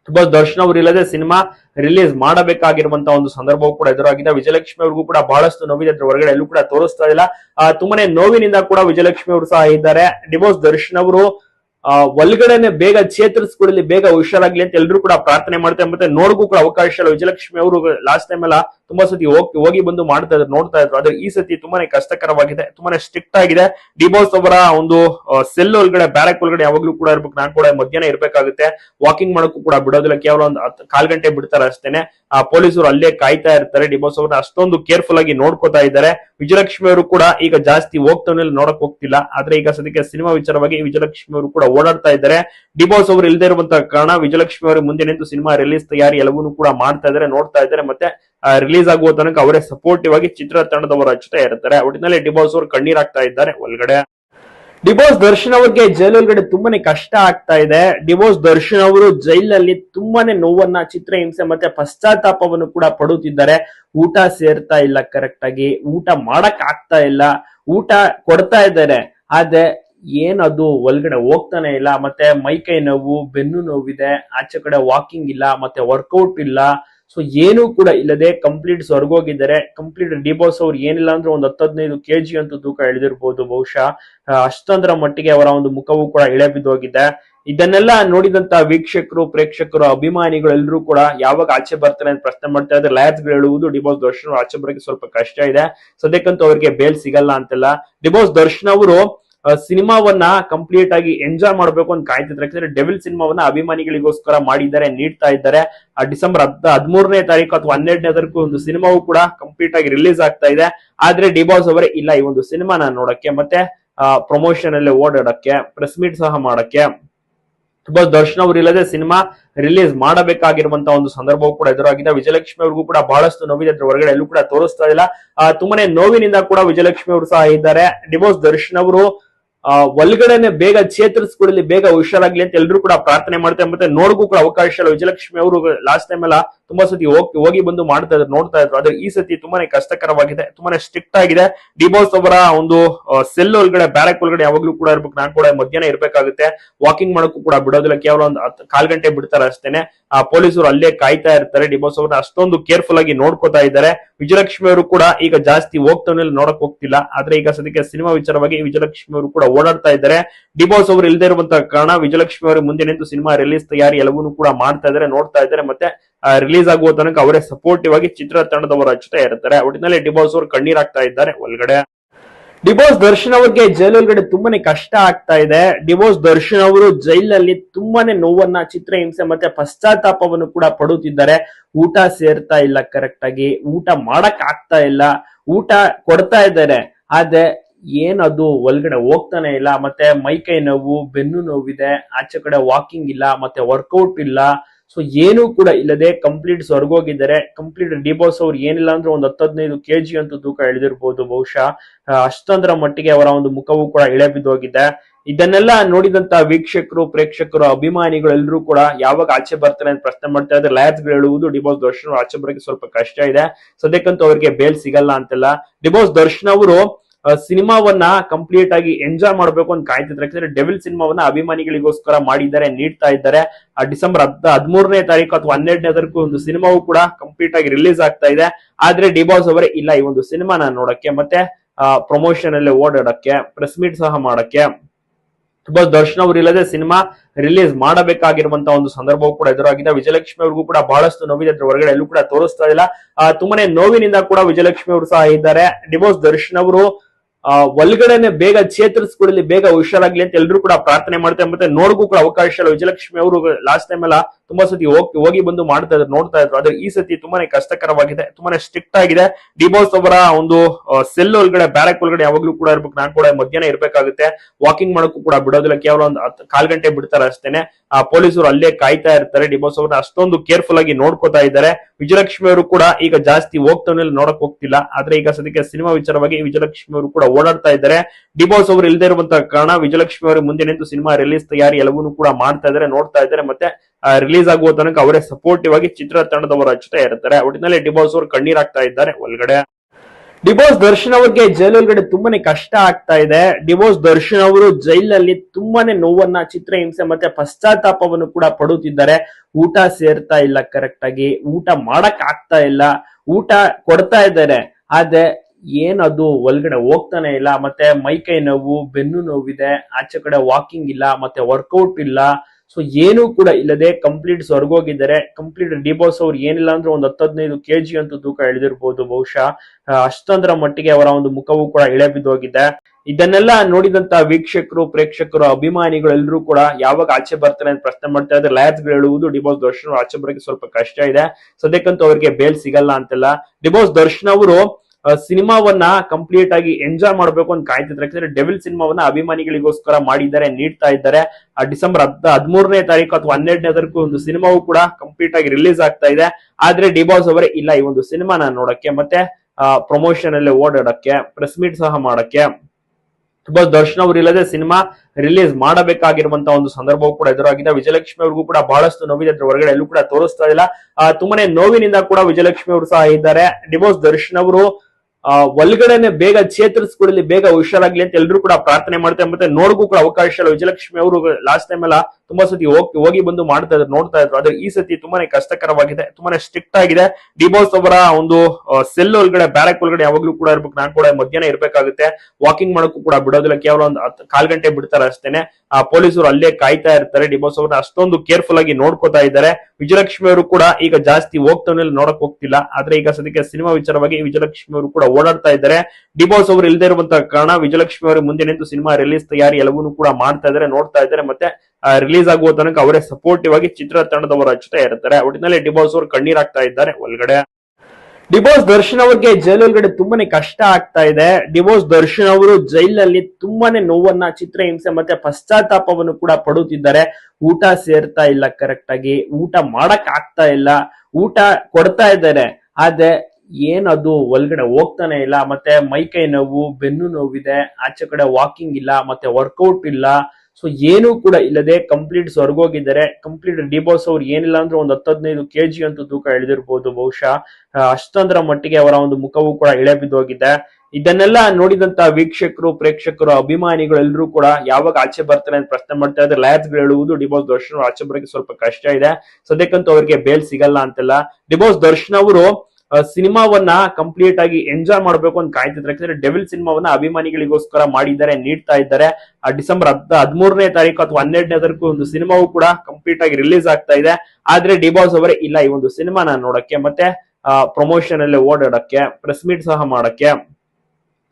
ತುಂಬಾ ದರ್ಶನ್ ಅವರು ಇಲ್ಲದೆ ಸಿನಿಮಾ ರಿಲೀಸ್ ಮಾಡಬೇಕಾಗಿರುವಂತಹ ಒಂದು ಸಂದರ್ಭವೂ ಕೂಡ ಎದುರಾಗಿದೆ. ವಿಜಯಲಕ್ಷ್ಮಿ ಅವ್ರಿಗೂ ಕೂಡ ಬಹಳಷ್ಟು ನೋವಿದೆ. ಅದ್ರ ಹೊರಗಡೆ ಎಲ್ಲೂ ಕೂಡ ತೋರಿಸ್ತಾ ಇಲ್ಲ. ತುಂಬಾನೇ ನೋವಿನಿಂದ ಕೂಡ ವಿಜಯಲಕ್ಷ್ಮಿ ಅವರು ಸಹ ಇದ್ದಾರೆ. ಡಿಬೋಸ್ ದರ್ಶನ್ ಅವರು ಒಳಗಡೆನೆ ಬೇಗ ಚೇತರಿಸ್ಕೊಡಲಿ ಬೇಗ ಹುಷಾರಾಗ್ಲಿ ಅಂತ ಎಲ್ರು ಕೂಡ ಪ್ರಾರ್ಥನೆ ಮಾಡ್ತಾರೆ. ಮತ್ತೆ ನೋಡ್ಗೂ ಕೂಡ ಅವಕಾಶ ಇಲ್ಲ. ವಿಜಯಲಕ್ಷ್ಮಿ ಅವರು ಲಾಸ್ಟ್ ಟೈಮ್ ಎಲ್ಲ ತುಂಬಾ ಸತಿ ಹೋಗಿ ಹೋಗಿ ಬಂದು ಮಾಡ್ತಾ ಇದ್ರು, ನೋಡ್ತಾ ಇದ್ರು. ಆದ್ರೆ ಈ ಸತಿ ತುಂಬಾನೇ ಕಷ್ಟಕರವಾಗಿದೆ, ತುಂಬಾನೇ ಸ್ಟ್ರಿಕ್ಟ್ ಆಗಿದೆ. ಡಿಬೋಸ್ ಅವರ ಒಂದು ಸೆಲ್ ಒಳಗಡೆ ಬ್ಯಾರಕ್ ಒಳಗಡೆ ಯಾವಾಗ್ಲೂ ಕೂಡ ಇರ್ಬೇಕು. ನಾನು ಕೂಡ ಮಧ್ಯಾಹ್ನ ಇರ್ಬೇಕಾಗುತ್ತೆ. ವಾಕಿಂಗ್ ಮಾಡೋಕ್ಕೂ ಕೂಡ ಬಿಡೋದಿಲ್ಲ. ಕೇವಲ ಒಂದು ಕಾಲ್ ಗಂಟೆ ಬಿಡ್ತಾರೆ ಅಷ್ಟೇನೆ. ಆ, ಪೊಲೀಸರು ಅಲ್ಲೇ ಕಾಯ್ತಾ ಇರ್ತಾರೆ. ಡಿಬೋಸ್ ಅವ್ರನ್ನ ಅಷ್ಟೊಂದು ಕೇರ್ಫುಲ್ ಆಗಿ ನೋಡ್ಕೋತಾ ಇದ್ದಾರೆ. ವಿಜಯಲಕ್ಷ್ಮಿ ಅವರು ಕೂಡ ಈಗ ಜಾಸ್ತಿ ಹೋಗ್ತಾನೆ ನೋಡಕ್ ಹೋಗ್ತಿಲ್ಲ. ಆದ್ರೆ ಈಗ ಸದ್ಯಕ್ಕೆ ಸಿನಿಮಾ ವಿಚಾರವಾಗಿ ವಿಜಯಲಕ್ಷ್ಮಿ ಅವರು ಕೂಡ ಓಡಾಡ್ತಾ ಇದ್ದಾರೆ. ಡಿಬೋಸ್ ಅವರು ಇಲ್ಲದೆ ಇರುವಂತಹ ಕಾರಣ ವಿಜಯಲಕ್ಷ್ಮಿ ಅವರು ಮುಂದೆ ನಿಂತು ಸಿನಿಮಾ ರಿಲೀಸ್ ತಯಾರಿ ಎಲ್ಲವನ್ನೂ ಕೂಡ ಮಾಡ್ತಾ ಇದ್ದಾರೆ, ನೋಡ್ತಾ ಇದ್ದಾರೆ. ಮತ್ತೆ ರಿಲೀಸ್ ಆಗುವ ತನಕ ಅವರೇ ಸಪೋರ್ಟಿವ್ ಆಗಿ ಚಿತ್ರತಂಡದವರ ಜೊತೆ ಇರ್ತಾರೆ. ಒಟ್ಟಿನಲ್ಲಿ ಡಿಬೋಸ್ ಅವರು ಕಣ್ಣೀರಾಗ್ತಾ ಇದ್ದಾರೆ ಒಳಗಡೆ. ಡಿಬೋಸ್ ದರ್ಶನ್ ಅವ್ರಿಗೆ ಜೈಲೊಳಗಡೆ ತುಂಬಾನೇ ಕಷ್ಟ ಆಗ್ತಾ ಇದೆ. ಡಿಬೋಸ್ ದರ್ಶನ್ ಅವರು ಜೈಲಲ್ಲಿ ತುಂಬಾನೇ ನೋವನ್ನ, ಚಿತ್ರಹಿಂಸೆ ಮತ್ತೆ ಪಶ್ಚಾತ್ತಾಪವನ್ನು ಕೂಡ ಪಡುತ್ತಿದ್ದಾರೆ. ಊಟ ಸೇರ್ತಾ ಇಲ್ಲ ಕರೆಕ್ಟ್ ಆಗಿ. ಊಟ ಮಾಡಕ್ ಆಗ್ತಾ ಇಲ್ಲ. ಊಟ ಕೊಡ್ತಾ ಇದ್ದಾರೆ. ಆದ್ರೆ ಏನದು? ಒಳಗಡೆ ಹೋಗ್ತಾನೆ ಇಲ್ಲ. ಮತ್ತೆ ಮೈಕೈ ನೋವು, ಬೆನ್ನು ನೋವಿದೆ. ಆಚೆ ಕಡೆ ವಾಕಿಂಗ್ ಇಲ್ಲ. ಮತ್ತೆ ವರ್ಕೌಟ್ ಇಲ್ಲ. ಸೊ ಏನೂ ಕೂಡ ಇಲ್ಲದೆ ಕಂಪ್ಲೀಟ್ ಸ್ವರ್ಗೋಗಿದ್ದಾರೆ ಕಂಪ್ಲೀಟ್ ಡಿಬೋಸ್ ಅವ್ರು ಏನಿಲ್ಲ ಅಂದ್ರೆ ಒಂದು ಹತ್ತು ಕೆ ಜಿ ಅಂತೂ ತೂಕ ಇಳಿದಿರ್ಬೋದು ಬಹುಶಃ. ಅಷ್ಟೊಂದರ ಮಟ್ಟಿಗೆ ಅವರ ಒಂದು ಮುಖವು ಕೂಡ ಇಳೆ ಬಿದ್ದೋಗಿದೆ. ಇದನ್ನೆಲ್ಲ ನೋಡಿದಂತ ವೀಕ್ಷಕರು, ಪ್ರೇಕ್ಷಕರು, ಅಭಿಮಾನಿಗಳು ಎಲ್ಲರೂ ಕೂಡ ಯಾವಾಗ ಆಚೆ ಬರ್ತಾರೆ ಅಂತ ಪ್ರಶ್ನೆ ಮಾಡ್ತಾ ಇದ್ದಾರೆ ಲ್ಯಾಬ್ಸ್ ಹೇಳುವುದು ಡಿಬೋಸ್ ದರ್ಶನ್ ಆಚೆ ಬರೋಕೆ ಸ್ವಲ್ಪ ಕಷ್ಟ ಇದೆ. ಸದ್ಯಕ್ಕಂತೂ ಅವರಿಗೆ ಬೇಲ್ ಸಿಗಲ್ಲ ಅಂತೆಲ್ಲ. ಡಿಬೋಸ್ ದರ್ಶನ್ ಅವರು ಸಿನಿಮಾವನ್ನ ಕಂಪ್ಲೀಟ್ ಆಗಿ ಎಂಜಾಯ್ ಮಾಡಬೇಕು ಅಂತ ಕಾಯ್ತಿದ್ರೆ. ಯಾಕಂದ್ರೆ ಡೆವಿಲ್ ಸಿನಿಮಾವನ್ನ ಅಭಿಮಾನಿಗಳಿಗೋಸ್ಕರ ಮಾಡಿದ್ದಾರೆ, ನೀಡ್ತಾ ಇದ್ದಾರೆ. ಡಿಸೆಂಬರ್ ಹದ್, ಹದಿಮೂರನೇ ತಾರೀಕು ಅಥವಾ ಹನ್ನೆರಡನೇ ತಾರೀಕು ಒಂದು ಸಿನಿಮಾವು ಕೂಡ ಕಂಪ್ಲೀಟ್ ಆಗಿ ರಿಲೀಸ್ ಆಗ್ತಾ ಇದೆ. ಆದ್ರೆ ಡಿಬಾಸ್ ಅವರೇ ಇಲ್ಲ ಈ ಒಂದು ಸಿನಿಮಾನ ನೋಡಕ್ಕೆ. ಮತ್ತೆ ಪ್ರಮೋಷನ್ ಅಲ್ಲಿ ಓಡಾಡಕ್ಕೆ ಪ್ರೆಸ್ ಮೀಟ್ ಸಹ ಮಾಡಕ್ಕೆ. ತುಂಬಾ ದರ್ಶನ್ ಅವರು ಇಲ್ಲದೆ ಸಿನಿಮಾ ರಿಲೀಸ್ ಮಾಡಬೇಕಾಗಿರುವಂತಹ ಒಂದು ಸಂದರ್ಭವೂ ಕೂಡ ಎದುರಾಗಿದೆ. ವಿಜಯಲಕ್ಷ್ಮಿ ಅವ್ರಿಗೂ ಕೂಡ ಬಹಳಷ್ಟು ನೋವಿದೆ. ಅದ್ರ ಹೊರಗಡೆ ಎಲ್ಲೂ ಕೂಡ ತೋರಿಸ್ತಾ ಇಲ್ಲ. ತುಂಬಾನೇ ನೋವಿನಿಂದ ಕೂಡ ವಿಜಯಲಕ್ಷ್ಮಿ ಅವರು ಸಹ ಇದ್ದಾರೆ. ಡಿವೋರ್ಸ್ ದರ್ಶನ್ ಅವರು ಒಳಗಡೆನೆ ಬೇಗ ಚೇತರಿಸ್ಕೊಳ್ಳಿ ಬೇಗ ಹುಷಾರಾಗ್ಲಿ ಅಂತ ಎಲ್ರು ಕೂಡ ಪ್ರಾರ್ಥನೆ ಮಾಡ್ತಾರೆ. ಮತ್ತೆ ನೋಡ್ಗೂ ಕೂಡ ಅವಕಾಶ ಇಲ್ಲ. ವಿಜಯಲಕ್ಷ್ಮಿ ಅವರು ಲಾಸ್ಟ್ ಟೈಮ್ ಎಲ್ಲ ತುಂಬಾ ಸತಿ ಹೋಗಿ ಹೋಗಿ ಬಂದು ಮಾಡ್ತಾ ಇದ್ರು, ನೋಡ್ತಾ ಇದ್ರು. ಆದ್ರೆ ಈ ಸತಿ ತುಂಬಾನೇ ಕಷ್ಟಕರವಾಗಿದೆ, ತುಂಬಾನೇ ಸ್ಟ್ರಿಕ್ಟ್ ಆಗಿದೆ. ಡಿಬೋಸ್ ಅವರ ಒಂದು ಸೆಲ್ ಒಳಗಡೆ ಬ್ಯಾರಕ್ ಒಳಗಡೆ ಯಾವಾಗ್ಲೂ ಕೂಡ ಇರ್ಬೇಕು. ನಾನು ಕೂಡ ಮಧ್ಯಾಹ್ನ ಇರ್ಬೇಕಾಗುತ್ತೆ. ವಾಕಿಂಗ್ ಮಾಡೋಕ್ಕೂ ಕೂಡ ಬಿಡೋದಿಲ್ಲ. ಕೇವಲ ಒಂದು ಕಾಲ್ ಗಂಟೆ ಬಿಡ್ತಾರೆ ಅಷ್ಟೇನೆ. ಆ, ಪೊಲೀಸರು ಅಲ್ಲೇ ಕಾಯ್ತಾ ಇರ್ತಾರೆ. ಡಿಬೋಸ್ ಅವ್ರನ್ನ ಅಷ್ಟೊಂದು ಕೇರ್ಫುಲ್ ಆಗಿ ನೋಡ್ಕೋತಾ ಇದ್ದಾರೆ. ವಿಜಯಲಕ್ಷ್ಮಿ ಅವರು ಕೂಡ ಈಗ ಜಾಸ್ತಿ ಹೋಗ್ತಾನೆ ನೋಡಕ್ ಹೋಗ್ತಿಲ್ಲ. ಆದ್ರೆ ಈಗ ಸದ್ಯಕ್ಕೆ ಸಿನಿಮಾ ವಿಚಾರವಾಗಿ ವಿಜಯಲಕ್ಷ್ಮಿ ಅವರು ಕೂಡ ಓಡಾಡ್ತಾ ಇದ್ದಾರೆ. ಡಿಬೋಸ್ ಅವರು ಇಲ್ಲದೆ ಇರುವಂತಹ ಕಾರಣ ವಿಜಯಲಕ್ಷ್ಮಿ ಅವರು ಮುಂದೆ ನಿಂತು ಸಿನಿಮಾ ರಿಲೀಸ್ ತಯಾರಿ ಎಲ್ಲವನ್ನೂ ಕೂಡ ಮಾಡ್ತಾ ಇದ್ದಾರೆ, ನೋಡ್ತಾ ಇದ್ದಾರೆ. ಮತ್ತೆ ರಿಲೀಸ್ ಆಗುವ ತನಕ ಅವರೇ ಸಪೋರ್ಟಿವ್ ಆಗಿ ಚಿತ್ರ ತಂಡದವರ ಜೊತೆ ಇರ್ತಾರೆ. ಒಟ್ಟಿನಲ್ಲಿ ಡಿಬೋಸ್ ಅವರು ಕಣ್ಣೀರಾಗ್ತಾ ಇದ್ದಾರೆ ಒಳಗಡೆ. ಡಿವೋರ್ಸ್ ದರ್ಶನ್ ಅವ್ರಿಗೆ ಜೈಲೊಳಗಡೆ ತುಂಬಾನೇ ಕಷ್ಟ ಆಗ್ತಾ ಇದೆ. ಡಿವೋರ್ಸ್ ದರ್ಶನ್ ಅವರು ಜೈಲಲ್ಲಿ ತುಂಬಾನೇ ನೋವನ್ನ, ಚಿತ್ರಹಿಂಸೆ ಮತ್ತೆ ಪಶ್ಚಾತ್ತಾಪವನ್ನು ಕೂಡ ಪಡುತ್ತಿದ್ದಾರೆ. ಊಟ ಸೇರ್ತಾ ಇಲ್ಲ ಕರೆಕ್ಟ್ ಆಗಿ. ಊಟ ಮಾಡಕ್ ಆಗ್ತಾ ಇಲ್ಲ. ಊಟ ಕೊಡ್ತಾ ಇದ್ದಾರೆ. ಆದ್ರೆ ಏನದು ಒಳಗಡೆ ಹೋಗ್ತಾನೆ ಇಲ್ಲ. ಮತ್ತೆ ಮೈಕೈ ನೋವು, ಬೆನ್ನು ನೋವಿದೆ. ಆಚೆ ಕಡೆ ವಾಕಿಂಗ್ ಇಲ್ಲ. ಮತ್ತೆ ವರ್ಕೌಟ್ ಇಲ್ಲ. ಸೊ ಏನೂ ಕೂಡ ಇಲ್ಲದೆ ಕಂಪ್ಲೀಟ್ ಸ್ವರ್ಗೋಗಿದ್ದಾರೆ ಕಂಪ್ಲೀಟ್ ಡಿಬೋಸ್ ಅವ್ರು ಏನಿಲ್ಲ ಅಂದ್ರೆ ಒಂದು ಹತ್ತು ಕೆ ಜಿ ಅಂತೂ ತೂಕ ಇಳಿದಿರ್ಬೋದು ಬಹುಶಃ. ಅಷ್ಟೊಂದರ ಮಟ್ಟಿಗೆ ಅವರ ಒಂದು ಮುಖವು ಕೂಡ ಇಳೆ ಬಿದ್ದೋಗಿದೆ. ಇದನ್ನೆಲ್ಲ ನೋಡಿದಂತ ವೀಕ್ಷಕರು, ಪ್ರೇಕ್ಷಕರು ಅಭಿಮಾನಿಗಳು ಎಲ್ಲರೂ ಕೂಡ ಯಾವಾಗ ಆಚೆ ಬರ್ತಾರೆ ಅಂತ ಪ್ರಶ್ನೆ ಮಾಡ್ತಾ ಇದ್ದಾರೆ ಲಯರ್ಸ್ ಹೇಳುವುದು ಡಿಬೋಸ್ ದರ್ಶನ್ ಆಚೆ ಬರೋಕೆ ಸ್ವಲ್ಪ ಕಷ್ಟ ಇದೆ. ಸದ್ಯಕ್ಕಂತೂ ಅವರಿಗೆ ಬೇಲ್ ಸಿಗಲ್ಲ ಅಂತೆಲ್ಲ. ಡಿಬೋಸ್ ದರ್ಶನ್ ಅವರು ಸಿನಿಮಾವನ್ನ ಕಂಪ್ಲೀಟ್ ಆಗಿ ಎಂಜಾಯ್ ಮಾಡಬೇಕು ಅಂತ ಕಾಯ್ತಿದ್ರೆ. ಯಾಕಂದ್ರೆ ಡೆವಿಲ್ ಸಿನಿಮಾವನ್ನ ಅಭಿಮಾನಿಗಳಿಗೋಸ್ಕರ ಮಾಡಿದ್ದಾರೆ, ನೀಡ್ತಾ ಇದ್ದಾರೆ. ಡಿಸೆಂಬರ್ ಹದ್, ಹದಿಮೂರನೇ ತಾರೀಕು ಅಥವಾ ಹನ್ನೆರಡನೇ ತಾರೀಕು ಒಂದು ಸಿನಿಮಾವು ಕೂಡ ಕಂಪ್ಲೀಟ್ ಆಗಿ ರಿಲೀಸ್ ಆಗ್ತಾ ಇದೆ. ಆದ್ರೆ ಡಿಬಾಸ್ ಅವರೇ ಇಲ್ಲ ಈ ಒಂದು ಸಿನಿಮಾನ ನೋಡಕ್ಕೆ. ಮತ್ತೆ ಪ್ರಮೋಷನ್ ಅಲ್ಲಿ ಓಡಾಡಕ್ಕೆ ಪ್ರೆಸ್ ಮೀಟ್ ಸಹ ಮಾಡಕ್ಕೆ. ತುಂಬಾ ದರ್ಶನ್ ಅವರು ಇಲ್ಲದೆ ಸಿನಿಮಾ ರಿಲೀಸ್ ಮಾಡಬೇಕಾಗಿರುವಂತಹ ಒಂದು ಸಂದರ್ಭವೂ ಕೂಡ ಎದುರಾಗಿದೆ. ವಿಜಯಲಕ್ಷ್ಮಿ ಅವ್ರಿಗೂ ಕೂಡ ಬಹಳಷ್ಟು ನೋವಿದೆ. ಅದ್ರ ಹೊರಗಡೆ ಎಲ್ಲೂ ಕೂಡ ತೋರಿಸ್ತಾ ಇಲ್ಲ. ತುಂಬಾನೇ ನೋವಿನಿಂದ ಕೂಡ ವಿಜಯಲಕ್ಷ್ಮಿ ಅವರು ಸಹ ಇದ್ದಾರೆ. ಡಿಬೋಸ್ ದರ್ಶನ್ ಅವರು ಒಳಗಡೆನೆ ಬೇಗ ಚೇತರಿಸ್ಕೊಳ್ಳಿ ಬೇಗ ಹುಷಾರಾಗ್ಲಿ ಅಂತ ಎಲ್ರು ಕೂಡ ಪ್ರಾರ್ಥನೆ ಮಾಡ್ತಾರೆ. ಮತ್ತೆ ನೋಡ್ಗೂ ಕೂಡ ಅವಕಾಶ ಇಲ್ಲ. ವಿಜಯಲಕ್ಷ್ಮಿ ಅವರು ಲಾಸ್ಟ್ ಟೈಮ್ ಎಲ್ಲ ತುಂಬಾ ಸತಿ ಹೋಗಿ ಹೋಗಿ ಬಂದು ಮಾಡ್ತಾ ಇದ್ರು, ನೋಡ್ತಾ ಇದ್ರು. ಆದ್ರೆ ಈ ಸತಿ ತುಂಬಾನೇ ಕಷ್ಟಕರವಾಗಿದೆ, ತುಂಬಾನೇ ಸ್ಟ್ರಿಕ್ಟ್ ಆಗಿದೆ. ಡಿಬೋಸ್ ಅವರ ಒಂದು ಸೆಲ್ ಒಳಗಡೆ ಬ್ಯಾರಕ್ ಒಳಗಡೆ ಯಾವಾಗ್ಲೂ ಕೂಡ ಇರ್ಬೇಕು. ನಾನು ಕೂಡ ಮಧ್ಯಾಹ್ನ ಇರ್ಬೇಕಾಗುತ್ತೆ. ವಾಕಿಂಗ್ ಮಾಡೋಕ್ಕೂ ಕೂಡ ಬಿಡೋದಿಲ್ಲ. ಕೇವಲ ಒಂದು ಕಾಲ್ ಗಂಟೆ ಬಿಡ್ತಾರೆ ಅಷ್ಟೇನೆ. ಆ, ಪೊಲೀಸರು ಅಲ್ಲೇ ಕಾಯ್ತಾ ಇರ್ತಾರೆ. ಡಿಬೋಸ್ ಅವ್ರನ್ನ ಅಷ್ಟೊಂದು ಕೇರ್ಫುಲ್ ಆಗಿ ನೋಡ್ಕೋತಾ ಇದ್ದಾರೆ. ವಿಜಯಲಕ್ಷ್ಮಿ ಅವರು ಕೂಡ ಈಗ ಜಾಸ್ತಿ ಹೋಗ್ತಾನೆ ನೋಡಕ್ ಹೋಗ್ತಿಲ್ಲ. ಆದ್ರೆ ಈಗ ಸದ್ಯಕ್ಕೆ ಸಿನಿಮಾ ವಿಚಾರವಾಗಿ ವಿಜಯಲಕ್ಷ್ಮಿ ಅವರು ಕೂಡ ಓಡಾಡ್ತಾ ಇದ್ದಾರೆ. ಡಿಬೋಸ್ ಅವರು ಇಲ್ಲದೆ ಇರುವಂತಹ ಕಾರಣ ವಿಜಯಲಕ್ಷ್ಮಿ ಅವರು ಮುಂದೆ ನಿಂತು ಸಿನಿಮಾ ರಿಲೀಸ್ ತಯಾರಿ ಎಲ್ಲವನ್ನೂ ಕೂಡ ಮಾಡ್ತಾ ಇದ್ದಾರೆ, ನೋಡ್ತಾ ಇದ್ದಾರೆ. ಮತ್ತೆ ರಿಲೀಸ್ ಆಗುವ ತನಕ ಅವರೇ ಸಪೋರ್ಟಿವ್ ಆಗಿ ಚಿತ್ರತಂಡದವರ ಜೊತೆ ಇರ್ತಾರೆ. ಒಟ್ಟಿನಲ್ಲಿ ಡಿಬೋಸ್ ಅವರು ಕಣ್ಣೀರಾಗ್ತಾ ಇದ್ದಾರೆ ಒಳಗಡೆ. ಡಿವೋರ್ಸ್ ದರ್ಶನ್ ಅವ್ರಿಗೆ ಜೈಲೊಳಗಡೆ ತುಂಬಾನೇ ಕಷ್ಟ ಆಗ್ತಾ ಇದೆ. ಡಿವೋರ್ಸ್ ದರ್ಶನ್ ಅವರು ಜೈಲಲ್ಲಿ ತುಂಬಾನೇ ನೋವನ್ನ, ಚಿತ್ರಹಿಂಸೆ ಮತ್ತೆ ಪಶ್ಚಾತ್ತಾಪವನ್ನು ಕೂಡ ಪಡುತ್ತಿದ್ದಾರೆ. ಊಟ ಸೇರ್ತಾ ಇಲ್ಲ ಕರೆಕ್ಟ್ ಆಗಿ. ಊಟ ಮಾಡಕ್ ಆಗ್ತಾ ಇಲ್ಲ. ಊಟ ಕೊಡ್ತಾ ಇದ್ದಾರೆ. ಆದ್ರೆ ಏನದು ಒಳಗಡೆ ಹೋಗ್ತಾನೆ ಇಲ್ಲ. ಮತ್ತೆ ಮೈ ಕೈ ನೋವು, ಬೆನ್ನು ನೋವಿದೆ. ಆಚೆ ಕಡೆ ವಾಕಿಂಗ್ ಇಲ್ಲ. ಮತ್ತೆ ವರ್ಕೌಟ್ ಇಲ್ಲ. ಸೊ ಏನೂ ಕೂಡ ಇಲ್ಲದೆ ಕಂಪ್ಲೀಟ್ ಸ್ವರ್ಗೋಗಿದ್ದಾರೆ ಕಂಪ್ಲೀಟ್ ಡಿಬೋಸ್ ಅವ್ರು ಏನಿಲ್ಲ ಅಂದ್ರೆ ಒಂದು ಹತ್ತು ಕೆ ಜಿ ಅಂತೂ ತೂಕ ಇಳಿದಿರ್ಬೋದು ಬಹುಶಃ. ಅಷ್ಟೊಂದರ ಮಟ್ಟಿಗೆ ಅವರ ಒಂದು ಮುಖವು ಕೂಡ ಇಳೆ ಬಿದ್ದೋಗಿದೆ. ಇದನ್ನೆಲ್ಲ ನೋಡಿದಂತ ವೀಕ್ಷಕರು, ಪ್ರೇಕ್ಷಕರು, ಅಭಿಮಾನಿಗಳು ಎಲ್ಲರೂ ಕೂಡ ಯಾವಾಗ ಆಚೆ ಬರ್ತಾರೆ ಅಂತ ಪ್ರಶ್ನೆ ಮಾಡ್ತಾ ಇದ್ದಾರೆ ಲ್ಯಾಬ್ಸ್ ಹೇಳುವುದು ಡಿಬೋಸ್ ದರ್ಶನ್ ಆಚೆ ಬರೋಕೆ ಸ್ವಲ್ಪ ಕಷ್ಟ ಇದೆ. ಸದ್ಯಕ್ಕಂತೂ ಅವರಿಗೆ ಬೇಲ್ ಸಿಗಲ್ಲ ಅಂತೆಲ್ಲ. ಡಿಬೋಸ್ ದರ್ಶನ್ ಅವರು ಸಿನಿಮಾವನ್ನ ಕಂಪ್ಲೀಟ್ ಆಗಿ ಎಂಜಾಯ್ ಮಾಡಬೇಕು ಅಂತ ಕಾಯ್ತಿದ್ರೆ. ಯಾಕಂದ್ರೆ ಡೆವಿಲ್ ಸಿನಿಮಾವನ್ನ ಅಭಿಮಾನಿಗಳಿಗೋಸ್ಕರ ಮಾಡಿದ್ದಾರೆ, ನೀಡ್ತಾ ಇದ್ದಾರೆ. ಡಿಸೆಂಬರ್ ಹದ್, ಹದಿಮೂರನೇ ತಾರೀಕು ಅಥವಾ ಹನ್ನೆರಡನೇ ತಾರೀಕು ಒಂದು ಸಿನಿಮಾವು ಕೂಡ ಕಂಪ್ಲೀಟ್ ಆಗಿ ರಿಲೀಸ್ ಆಗ್ತಾ ಇದೆ. ಆದ್ರೆ ಡಿಬಾಸ್ ಅವರೇ ಇಲ್ಲ ಈ ಒಂದು ಸಿನಿಮಾನ ನೋಡಕ್ಕೆ. ಮತ್ತೆ ಪ್ರಮೋಷನ್ ಅಲ್ಲಿ ಓಡಾಡಕ್ಕೆ ಪ್ರೆಸ್ ಮೀಟ್ ಸಹ ಮಾಡಕ್ಕೆ. ತುಂಬಾ ದರ್ಶನ್ ಅವರು ಇಲ್ಲದೆ ಸಿನಿಮಾ ರಿಲೀಸ್ ಮಾಡಬೇಕಾಗಿರುವಂತಹ ಒಂದು ಸಂದರ್ಭವೂ ಕೂಡ ಎದುರಾಗಿದೆ. ವಿಜಯಲಕ್ಷ್ಮಿ ಅವ್ರಿಗೂ ಕೂಡ ಬಹಳಷ್ಟು ನೋವಿದೆ. ಅದ್ರ ಹೊರಗಡೆ ಎಲ್ಲೂ ಕೂಡ ತೋರಿಸ್ತಾ ಇಲ್ಲ. ತುಂಬಾನೇ ನೋವಿನಿಂದ ಕೂಡ ವಿಜಯಲಕ್ಷ್ಮಿ ಅವರು ಸಹ ಇದ್ದಾರೆ. ಡಿಬೋಸ್ ದರ್ಶನ್ ಅವರು ಒಳಗಡೆನೆ ಬೇಗ ಚೇತರಿಸ್ಕೊಡಲಿ ಬೇಗ ಹುಷಾರಾಗ್ಲಿ ಅಂತ ಎಲ್ರು ಕೂಡ ಪ್ರಾರ್ಥನೆ ಮಾಡ್ತಾರೆ. ಮತ್ತೆ ನೋಡ್ಗೂ ಕೂಡ ಅವಕಾಶ ಇಲ್ಲ. ವಿಜಯಲಕ್ಷ್ಮಿ ಅವರು ಲಾಸ್ಟ್ ಟೈಮ್ ಎಲ್ಲ ತುಂಬಾ ಸತಿ ಹೋಗಿ ಹೋಗಿ ಬಂದು ಮಾಡ್ತಾ ಇದ್ರು, ನೋಡ್ತಾ ಇದ್ರು. ಆದ್ರೆ ಈ ಸತಿ ತುಂಬಾನೇ ಕಷ್ಟಕರವಾಗಿದೆ, ತುಂಬಾನೇ ಸ್ಟ್ರಿಕ್ಟ್ ಆಗಿದೆ. ಡಿಬೋಸ್ ಅವರ ಒಂದು ಸೆಲ್ ಒಳಗಡೆ ಬ್ಯಾರಕ್ ಒಳಗಡೆ ಯಾವಾಗ್ಲೂ ಕೂಡ ಇರ್ಬೇಕು. ನಾನು ಕೂಡ ಮಧ್ಯಾಹ್ನ ಇರ್ಬೇಕಾಗುತ್ತೆ. ವಾಕಿಂಗ್ ಮಾಡೋಕ್ಕೂ ಕೂಡ ಬಿಡೋದಿಲ್ಲ. ಕೇವಲ ಒಂದು ಕಾಲ್ ಗಂಟೆ ಬಿಡ್ತಾರೆ ಅಷ್ಟೇನೆ. ಆ, ಪೊಲೀಸರು ಅಲ್ಲೇ ಕಾಯ್ತಾ ಇರ್ತಾರೆ. ಡಿಬೋಸ್ ಅವ್ರನ್ನ ಅಷ್ಟೊಂದು ಕೇರ್ಫುಲ್ ಆಗಿ ನೋಡ್ಕೋತಾ ಇದ್ದಾರೆ. ವಿಜಯಲಕ್ಷ್ಮಿ ಅವರು ಕೂಡ ಈಗ ಜಾಸ್ತಿ ಹೋಗ್ತಾನೆ ನೋಡಕ್ ಹೋಗ್ತಿಲ್ಲ. ಆದ್ರೆ ಈಗ ಸದ್ಯಕ್ಕೆ ಸಿನಿಮಾ ವಿಚಾರವಾಗಿ ವಿಜಯಲಕ್ಷ್ಮಿ ಅವರು ಕೂಡ ಓಡಾಡ್ತಾ ಇದ್ದಾರೆ. ಡಿಬೋಸ್ ಅವರು ಇಲ್ಲದೆ ಇರುವಂತಹ ಕಾರಣ ವಿಜಯಲಕ್ಷ್ಮಿ ಅವರು ಮುಂದೆ ನಿಂತು ಸಿನಿಮಾ ರಿಲೀಸ್ ತಯಾರಿ ಎಲ್ಲವನ್ನೂ ಕೂಡ ಮಾಡ್ತಾ ಇದ್ದಾರೆ, ನೋಡ್ತಾ ಇದ್ದಾರೆ. ಮತ್ತೆ ರಿಲೀಸ್ ಆಗುವ ತನಕ ಅವರೇ ಸಪೋರ್ಟಿವ್ ಆಗಿ ಚಿತ್ರತಂಡದವರ ಜೊತೆ ಇರ್ತಾರೆ. ಒಟ್ಟಿನಲ್ಲಿ ಡಿಬೋಸ್ ಅವರು ಕಣ್ಣೀರಾಗ್ತಾ ಇದ್ದಾರೆ ಒಳಗಡೆ. ಡಿವೋರ್ಸ್ ದರ್ಶನ್ ಅವ್ರಿಗೆ ಜೈಲ್ ಒಳಗಡೆ ತುಂಬಾನೇ ಕಷ್ಟ ಆಗ್ತಾ ಇದೆ. ಡಿವೋರ್ಸ್ ದರ್ಶನ್ ಅವರು ಜೈಲಲ್ಲಿ ತುಂಬಾನೇ ನೋವನ್ನ, ಚಿತ್ರಹಿಂಸೆ ಮತ್ತೆ ಪಶ್ಚಾತ್ತಾಪವನ್ನು ಕೂಡ ಪಡುತ್ತಿದ್ದಾರೆ. ಊಟ ಸೇರ್ತಾ ಇಲ್ಲ ಕರೆಕ್ಟ್ ಆಗಿ. ಊಟ ಮಾಡಕ್ ಆಗ್ತಾ ಇಲ್ಲ. ಊಟ ಕೊಡ್ತಾ ಇದ್ದಾರೆ. ಆದ್ರೆ ಏನದು, ಒಳಗಡೆ ಹೋಗ್ತಾನೆ ಇಲ್ಲ. ಮತ್ತೆ ಮೈಕೈ ನೋವು, ಬೆನ್ನು ನೋವಿದೆ. ಆಚೆ ಕಡೆ ವಾಕಿಂಗ್ ಇಲ್ಲ. ಮತ್ತೆ ವರ್ಕೌಟ್ ಇಲ್ಲ. ಸೊ ಏನೂ ಕೂಡ ಇಲ್ಲದೆ ಕಂಪ್ಲೀಟ್ ಸ್ವರ್ಗೋಗಿದ್ದಾರೆ ಕಂಪ್ಲೀಟ್ ಡಿಬೋಸ್ ಅವ್ರು ಏನಿಲ್ಲ ಅಂದ್ರೆ ಒಂದು ಹತ್ತದೈದು ಕೆಜಿ ಅಂತೂ ತೂಕ ಇಳಿದಿರ್ಬೋದು ಬಹುಶಃ. ಅಷ್ಟೊಂದರ ಮಟ್ಟಿಗೆ ಅವರ ಒಂದು ಮುಖವೂ ಕೂಡ ಇಳೆ ಬಿದ್ದೋಗಿದೆ. ಇದನ್ನೆಲ್ಲ ನೋಡಿದಂತ ವೀಕ್ಷಕರು, ಪ್ರೇಕ್ಷಕರು ಅಭಿಮಾನಿಗಳು ಎಲ್ಲರೂ ಕೂಡ ಯಾವಾಗ ಆಚೆ ಬರ್ತಾರೆ ಅಂತ ಪ್ರಶ್ನೆ ಮಾಡ್ತಾ ಇದ್ದಾರೆ. ಲಾಯರ್ಸ್ ಹೇಳುವುದು ಡಿಬೋಸ್ ದರ್ಶನ್ ಆಚೆ ಬರೋಕೆ ಸ್ವಲ್ಪ ಕಷ್ಟ ಇದೆ. ಸದ್ಯಕ್ಕಂತೂ ಅವರಿಗೆ ಬೇಲ್ ಸಿಗಲ್ಲ ಅಂತೆಲ್ಲ. ಡಿಬೋಸ್ ದರ್ಶನ್ ಅವರು ಸಿನಿಮಾವನ್ನ ಕಂಪ್ಲೀಟ್ ಆಗಿ ಎಂಜಾಯ್ ಮಾಡ್ಬೇಕು ಅಂತ ಕಾಯ್ತಿದ್ರೆ ಯಾಕಂದ್ರೆ ಡೆವಿಲ್ ಸಿನಿಮಾವನ್ನ ಅಭಿಮಾನಿಗಳಿಗೋಸ್ಕರ ಮಾಡಿದ್ದಾರೆ, ನೀಡ್ತಾ ಇದ್ದಾರೆ. ಡಿಸೆಂಬರ್ ಹದ್, ಹದಿಮೂರನೇ ತಾರೀಕು ಅಥವಾ ಹನ್ನೆರಡನೇ ತಾರೀಕು ಒಂದು ಸಿನಿಮಾವು ಕೂಡ ಕಂಪ್ಲೀಟ್ ಆಗಿ ರಿಲೀಸ್ ಆಗ್ತಾ ಇದೆ. ಆದ್ರೆ ಡಿಬಾಸ್ ಅವರೇ ಇಲ್ಲ ಈ ಒಂದು ಸಿನಿಮಾನ ನೋಡಕ್ಕೆ. ಮತ್ತೆ ಪ್ರಮೋಷನ್ ಅಲ್ಲಿ ಓಡಾಡಕ್ಕೆ ಪ್ರೆಸ್ ಮೀಟ್ ಸಹ ಮಾಡಕ್ಕೆ.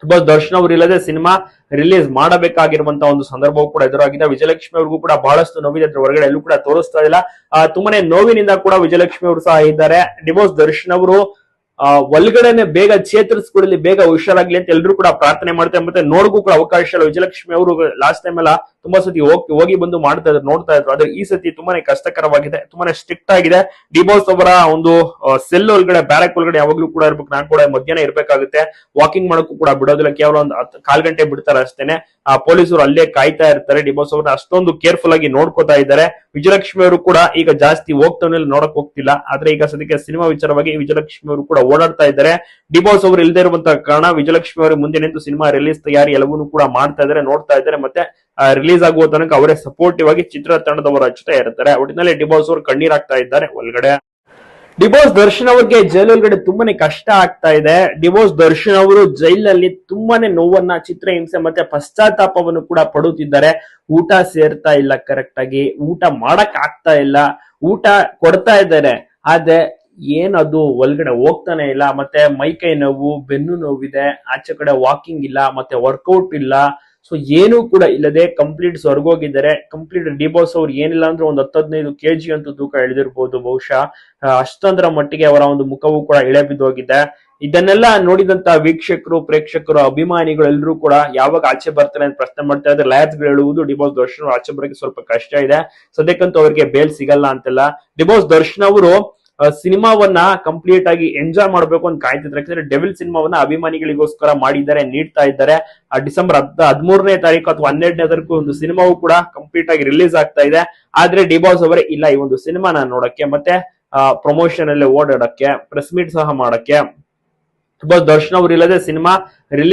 ತುಂಬಾ ದರ್ಶನ್ ಅವರು ಇಲ್ಲದೆ ಸಿನಿಮಾ ರಿಲೀಸ್ ಮಾಡಬೇಕಾಗಿರುವಂತ ಒಂದು ಸಂದರ್ಭವೂ ಕೂಡ ಎದುರಾಗಿದೆ. ವಿಜಯಲಕ್ಷ್ಮಿ ಅವ್ರಿಗೂ ಕೂಡ ಬಹಳಷ್ಟು ನೋವಿದೆ ಅದ್ರ ಹೊರಗಡೆ ಎಲ್ಲೂ ಕೂಡ ತೋರಿಸ್ತಾ ಇಲ್ಲ. ತುಂಬಾನೇ ನೋವಿನಿಂದ ಕೂಡ ವಿಜಯಲಕ್ಷ್ಮಿ ಅವರು ಸಹ ಇದ್ದಾರೆ. ಡಿವೋರ್ಸ್ ದರ್ಶನ್ ಅವರು ಒಳಗಡೆನೆ ಬೇಗ ಚೇತರಿಸ್ಕೊಡಲಿ ಬೇಗ ಹುಷಾರಾಗ್ಲಿ ಅಂತ ಎಲ್ರು ಕೂಡ ಪ್ರಾರ್ಥನೆ ಮಾಡ್ತಾರೆ. ಮತ್ತೆ ನೋಡ್ಗೂ ಕೂಡ ಅವಕಾಶ ಇಲ್ಲ. ವಿಜಯಲಕ್ಷ್ಮಿ ಅವರು ಲಾಸ್ಟ್ ಟೈಮ್ ಎಲ್ಲ ತುಂಬಾ ಸತಿ ಹೋಗಿ ಹೋಗಿ ಬಂದು ಮಾಡ್ತಾ ಇದ್ರು, ನೋಡ್ತಾ ಇದ್ರು. ಆದ್ರೆ ಈ ಸತಿ ತುಂಬಾನೇ ಕಷ್ಟಕರವಾಗಿದೆ, ತುಂಬಾನೇ ಸ್ಟ್ರಿಕ್ಟ್ ಆಗಿದೆ. ಡಿಬೋಸ್ ಅವರ ಒಂದು ಸೆಲ್ ಒಳಗಡೆ ಬ್ಯಾರಕ್ ಒಳಗಡೆ ಯಾವಾಗ್ಲೂ ಕೂಡ ಇರ್ಬೇಕು. ನಾನ್ ಕೂಡ ಮಧ್ಯಾಹ್ನ ಇರ್ಬೇಕಾಗುತ್ತೆ. ವಾಕಿಂಗ್ ಮಾಡೋಕ್ಕೂ ಕೂಡ ಬಿಡೋದಿಲ್ಲ. ಕೇವಲ ಒಂದು ಕಾಲ್ ಗಂಟೆ ಬಿಡ್ತಾರೆ ಅಷ್ಟೇನೆ. ಆ, ಪೊಲೀಸರು ಅಲ್ಲೇ ಕಾಯ್ತಾ ಇರ್ತಾರೆ. ಡಿಬೋಸ್ ಅವ್ರನ್ನ ಅಷ್ಟೊಂದು ಕೇರ್ಫುಲ್ ಆಗಿ ನೋಡ್ಕೋತಾ ಇದ್ದಾರೆ. ವಿಜಯಲಕ್ಷ್ಮಿ ಅವರು ಕೂಡ ಈಗ ಜಾಸ್ತಿ ಹೋಗ್ತವನಲ್ಲಿ ನೋಡಕ್ ಹೋಗ್ತಿಲ್ಲ. ಆದ್ರೆ ಈಗ ಸದ್ಯಕ್ಕೆ ಸಿನಿಮಾ ವಿಚಾರವಾಗಿ ವಿಜಯಲಕ್ಷ್ಮಿ ಅವರು ಕೂಡ ಓಡಾಡ್ತಾ ಇದ್ದಾರೆ. ಡಿಬೋಸ್ ಅವರು ಇಲ್ಲದೆ ಇರುವಂತಹ ಕಾರಣ ವಿಜಯಲಕ್ಷ್ಮಿ ಅವರು ಮುಂದೆ ನಿಂತು ಸಿನಿಮಾ ರಿಲೀಸ್ ತಯಾರಿ ಎಲ್ಲವನ್ನೂ ಕೂಡ ಮಾಡ್ತಾ ಇದ್ದಾರೆ, ನೋಡ್ತಾ ಇದ್ದಾರೆ. ಮತ್ತೆ ರಿಲೀಸ್ ಆಗುವ ತನಕ ಅವರೇ ಸಪೋರ್ಟಿವ್ ಆಗಿ ಚಿತ್ರತಂಡದವರ ಜೊತೆ ಇರ್ತಾರೆ. ಒಟ್ಟಿನಲ್ಲಿ ಡಿಬೋಸ್ ಅವರು ಕಣ್ಣೀರಾಗ್ತಾ ಇದ್ದಾರೆ ಒಳಗಡೆ. ಡಿಬೋಸ್ ದರ್ಶನ್ ಅವ್ರಿಗೆ ಜೈಲ್ ಒಳಗಡೆ ತುಂಬಾನೇ ಕಷ್ಟ ಆಗ್ತಾ ಇದೆ. ಡಿಬೋಸ್ ದರ್ಶನ್ ಅವರು ಜೈಲಲ್ಲಿ ತುಂಬಾನೇ ನೋವನ್ನ, ಚಿತ್ರಹಿಂಸೆ ಮತ್ತೆ ಪಶ್ಚಾತ್ತಾಪವನ್ನು ಕೂಡ ಪಡುತ್ತಿದ್ದಾರೆ. ಊಟ ಸೇರ್ತಾ ಇಲ್ಲ ಕರೆಕ್ಟ್ ಆಗಿ. ಊಟ ಮಾಡಕ್ ಆಗ್ತಾ ಇಲ್ಲ. ಊಟ ಕೊಡ್ತಾ ಇದ್ದಾರೆ. ಆದ್ರೆ ಏನದು, ಒಳಗಡೆ ಹೋಗ್ತಾನೆ ಇಲ್ಲ. ಮತ್ತೆ ಮೈಕೈ ನೋವು, ಬೆನ್ನು ನೋವಿದೆ. ಆಚೆ ಕಡೆ ವಾಕಿಂಗ್ ಇಲ್ಲ. ಮತ್ತೆ ವರ್ಕೌಟ್ ಇಲ್ಲ. ಸೊ ಏನೂ ಕೂಡ ಇಲ್ಲದೆ ಕಂಪ್ಲೀಟ್ ಸ್ವರ್ಗೋಗಿದ್ದಾರೆ ಕಂಪ್ಲೀಟ್ ಡಿಬೋಸ್ ಅವ್ರು ಏನಿಲ್ಲ ಅಂದ್ರೆ ಒಂದು ಹತ್ತದೈದು ಕೆಜಿ ಅಂತೂ ತೂಕ ಇಳಿದಿರ್ಬೋದು ಬಹುಶಃ. ಅಷ್ಟೊಂದರ ಮಟ್ಟಿಗೆ ಅವರ ಒಂದು ಮುಖವೂ ಕೂಡ ಇಳೆ ಬಿದ್ದೋಗಿದೆ. ಇದನ್ನೆಲ್ಲ ನೋಡಿದಂತ ವೀಕ್ಷಕರು, ಪ್ರೇಕ್ಷಕರು ಅಭಿಮಾನಿಗಳು ಎಲ್ಲರೂ ಕೂಡ ಯಾವಾಗ ಆಚೆ ಬರ್ತಾರೆ ಅಂತ ಪ್ರಶ್ನೆ ಮಾಡ್ತಾ ಇದ್ದಾರೆ. ಲಾಯರ್ಸ್ ಹೇಳುವುದು ಡಿಬೋಸ್ ದರ್ಶನ್ ಆಚೆ ಬರೋಕೆ ಸ್ವಲ್ಪ ಕಷ್ಟ ಇದೆ. ಸದ್ಯಕ್ಕಂತೂ ಅವರಿಗೆ ಬೇಲ್ ಸಿಗಲ್ಲ ಅಂತೆಲ್ಲ. ಡಿಬೋಸ್ ದರ್ಶನ್ ಅವರು ಸಿನಿಮಾವನ್ನ ಕಂಪ್ಲೀಟ್ ಆಗಿ ಎಂಜಾಯ್ ಮಾಡ್ಬೇಕು ಅಂತ ಕಾಯ್ತಿದ್ರೆ ಯಾಕಂದ್ರೆ ಡೆವಿಲ್ ಸಿನಿಮಾವನ್ನ ಅಭಿಮಾನಿಗಳಿಗೋಸ್ಕರ ಮಾಡಿದ್ದಾರೆ, ನೀಡ್ತಾ ಇದ್ದಾರೆ. ಡಿಸೆಂಬರ್ ಹದ್, ಹದಿಮೂರನೇ ತಾರೀಕು ಅಥವಾ ಹನ್ನೆರಡನೇ ತಾರೀಕು ಒಂದು ಸಿನಿಮಾವು ಕೂಡ ಕಂಪ್ಲೀಟ್ ಆಗಿ ರಿಲೀಸ್ ಆಗ್ತಾ ಇದೆ. ಆದ್ರೆ ಡಿಬಾಸ್ ಅವರೇ ಇಲ್ಲ ಈ ಒಂದು ಸಿನಿಮಾನ ನೋಡಕ್ಕೆ. ಮತ್ತೆ ಪ್ರಮೋಷನ್ ಅಲ್ಲಿ ಓಡಾಡಕ್ಕೆ ಪ್ರೆಸ್ ಮೀಟ್ ಸಹ ಮಾಡಕ್ಕೆ. ದರ್ಶನ್ ಅವ್ರು ಇಲ್ಲದೆ ಸಿನಿಮಾ ರಿಲೀಸ್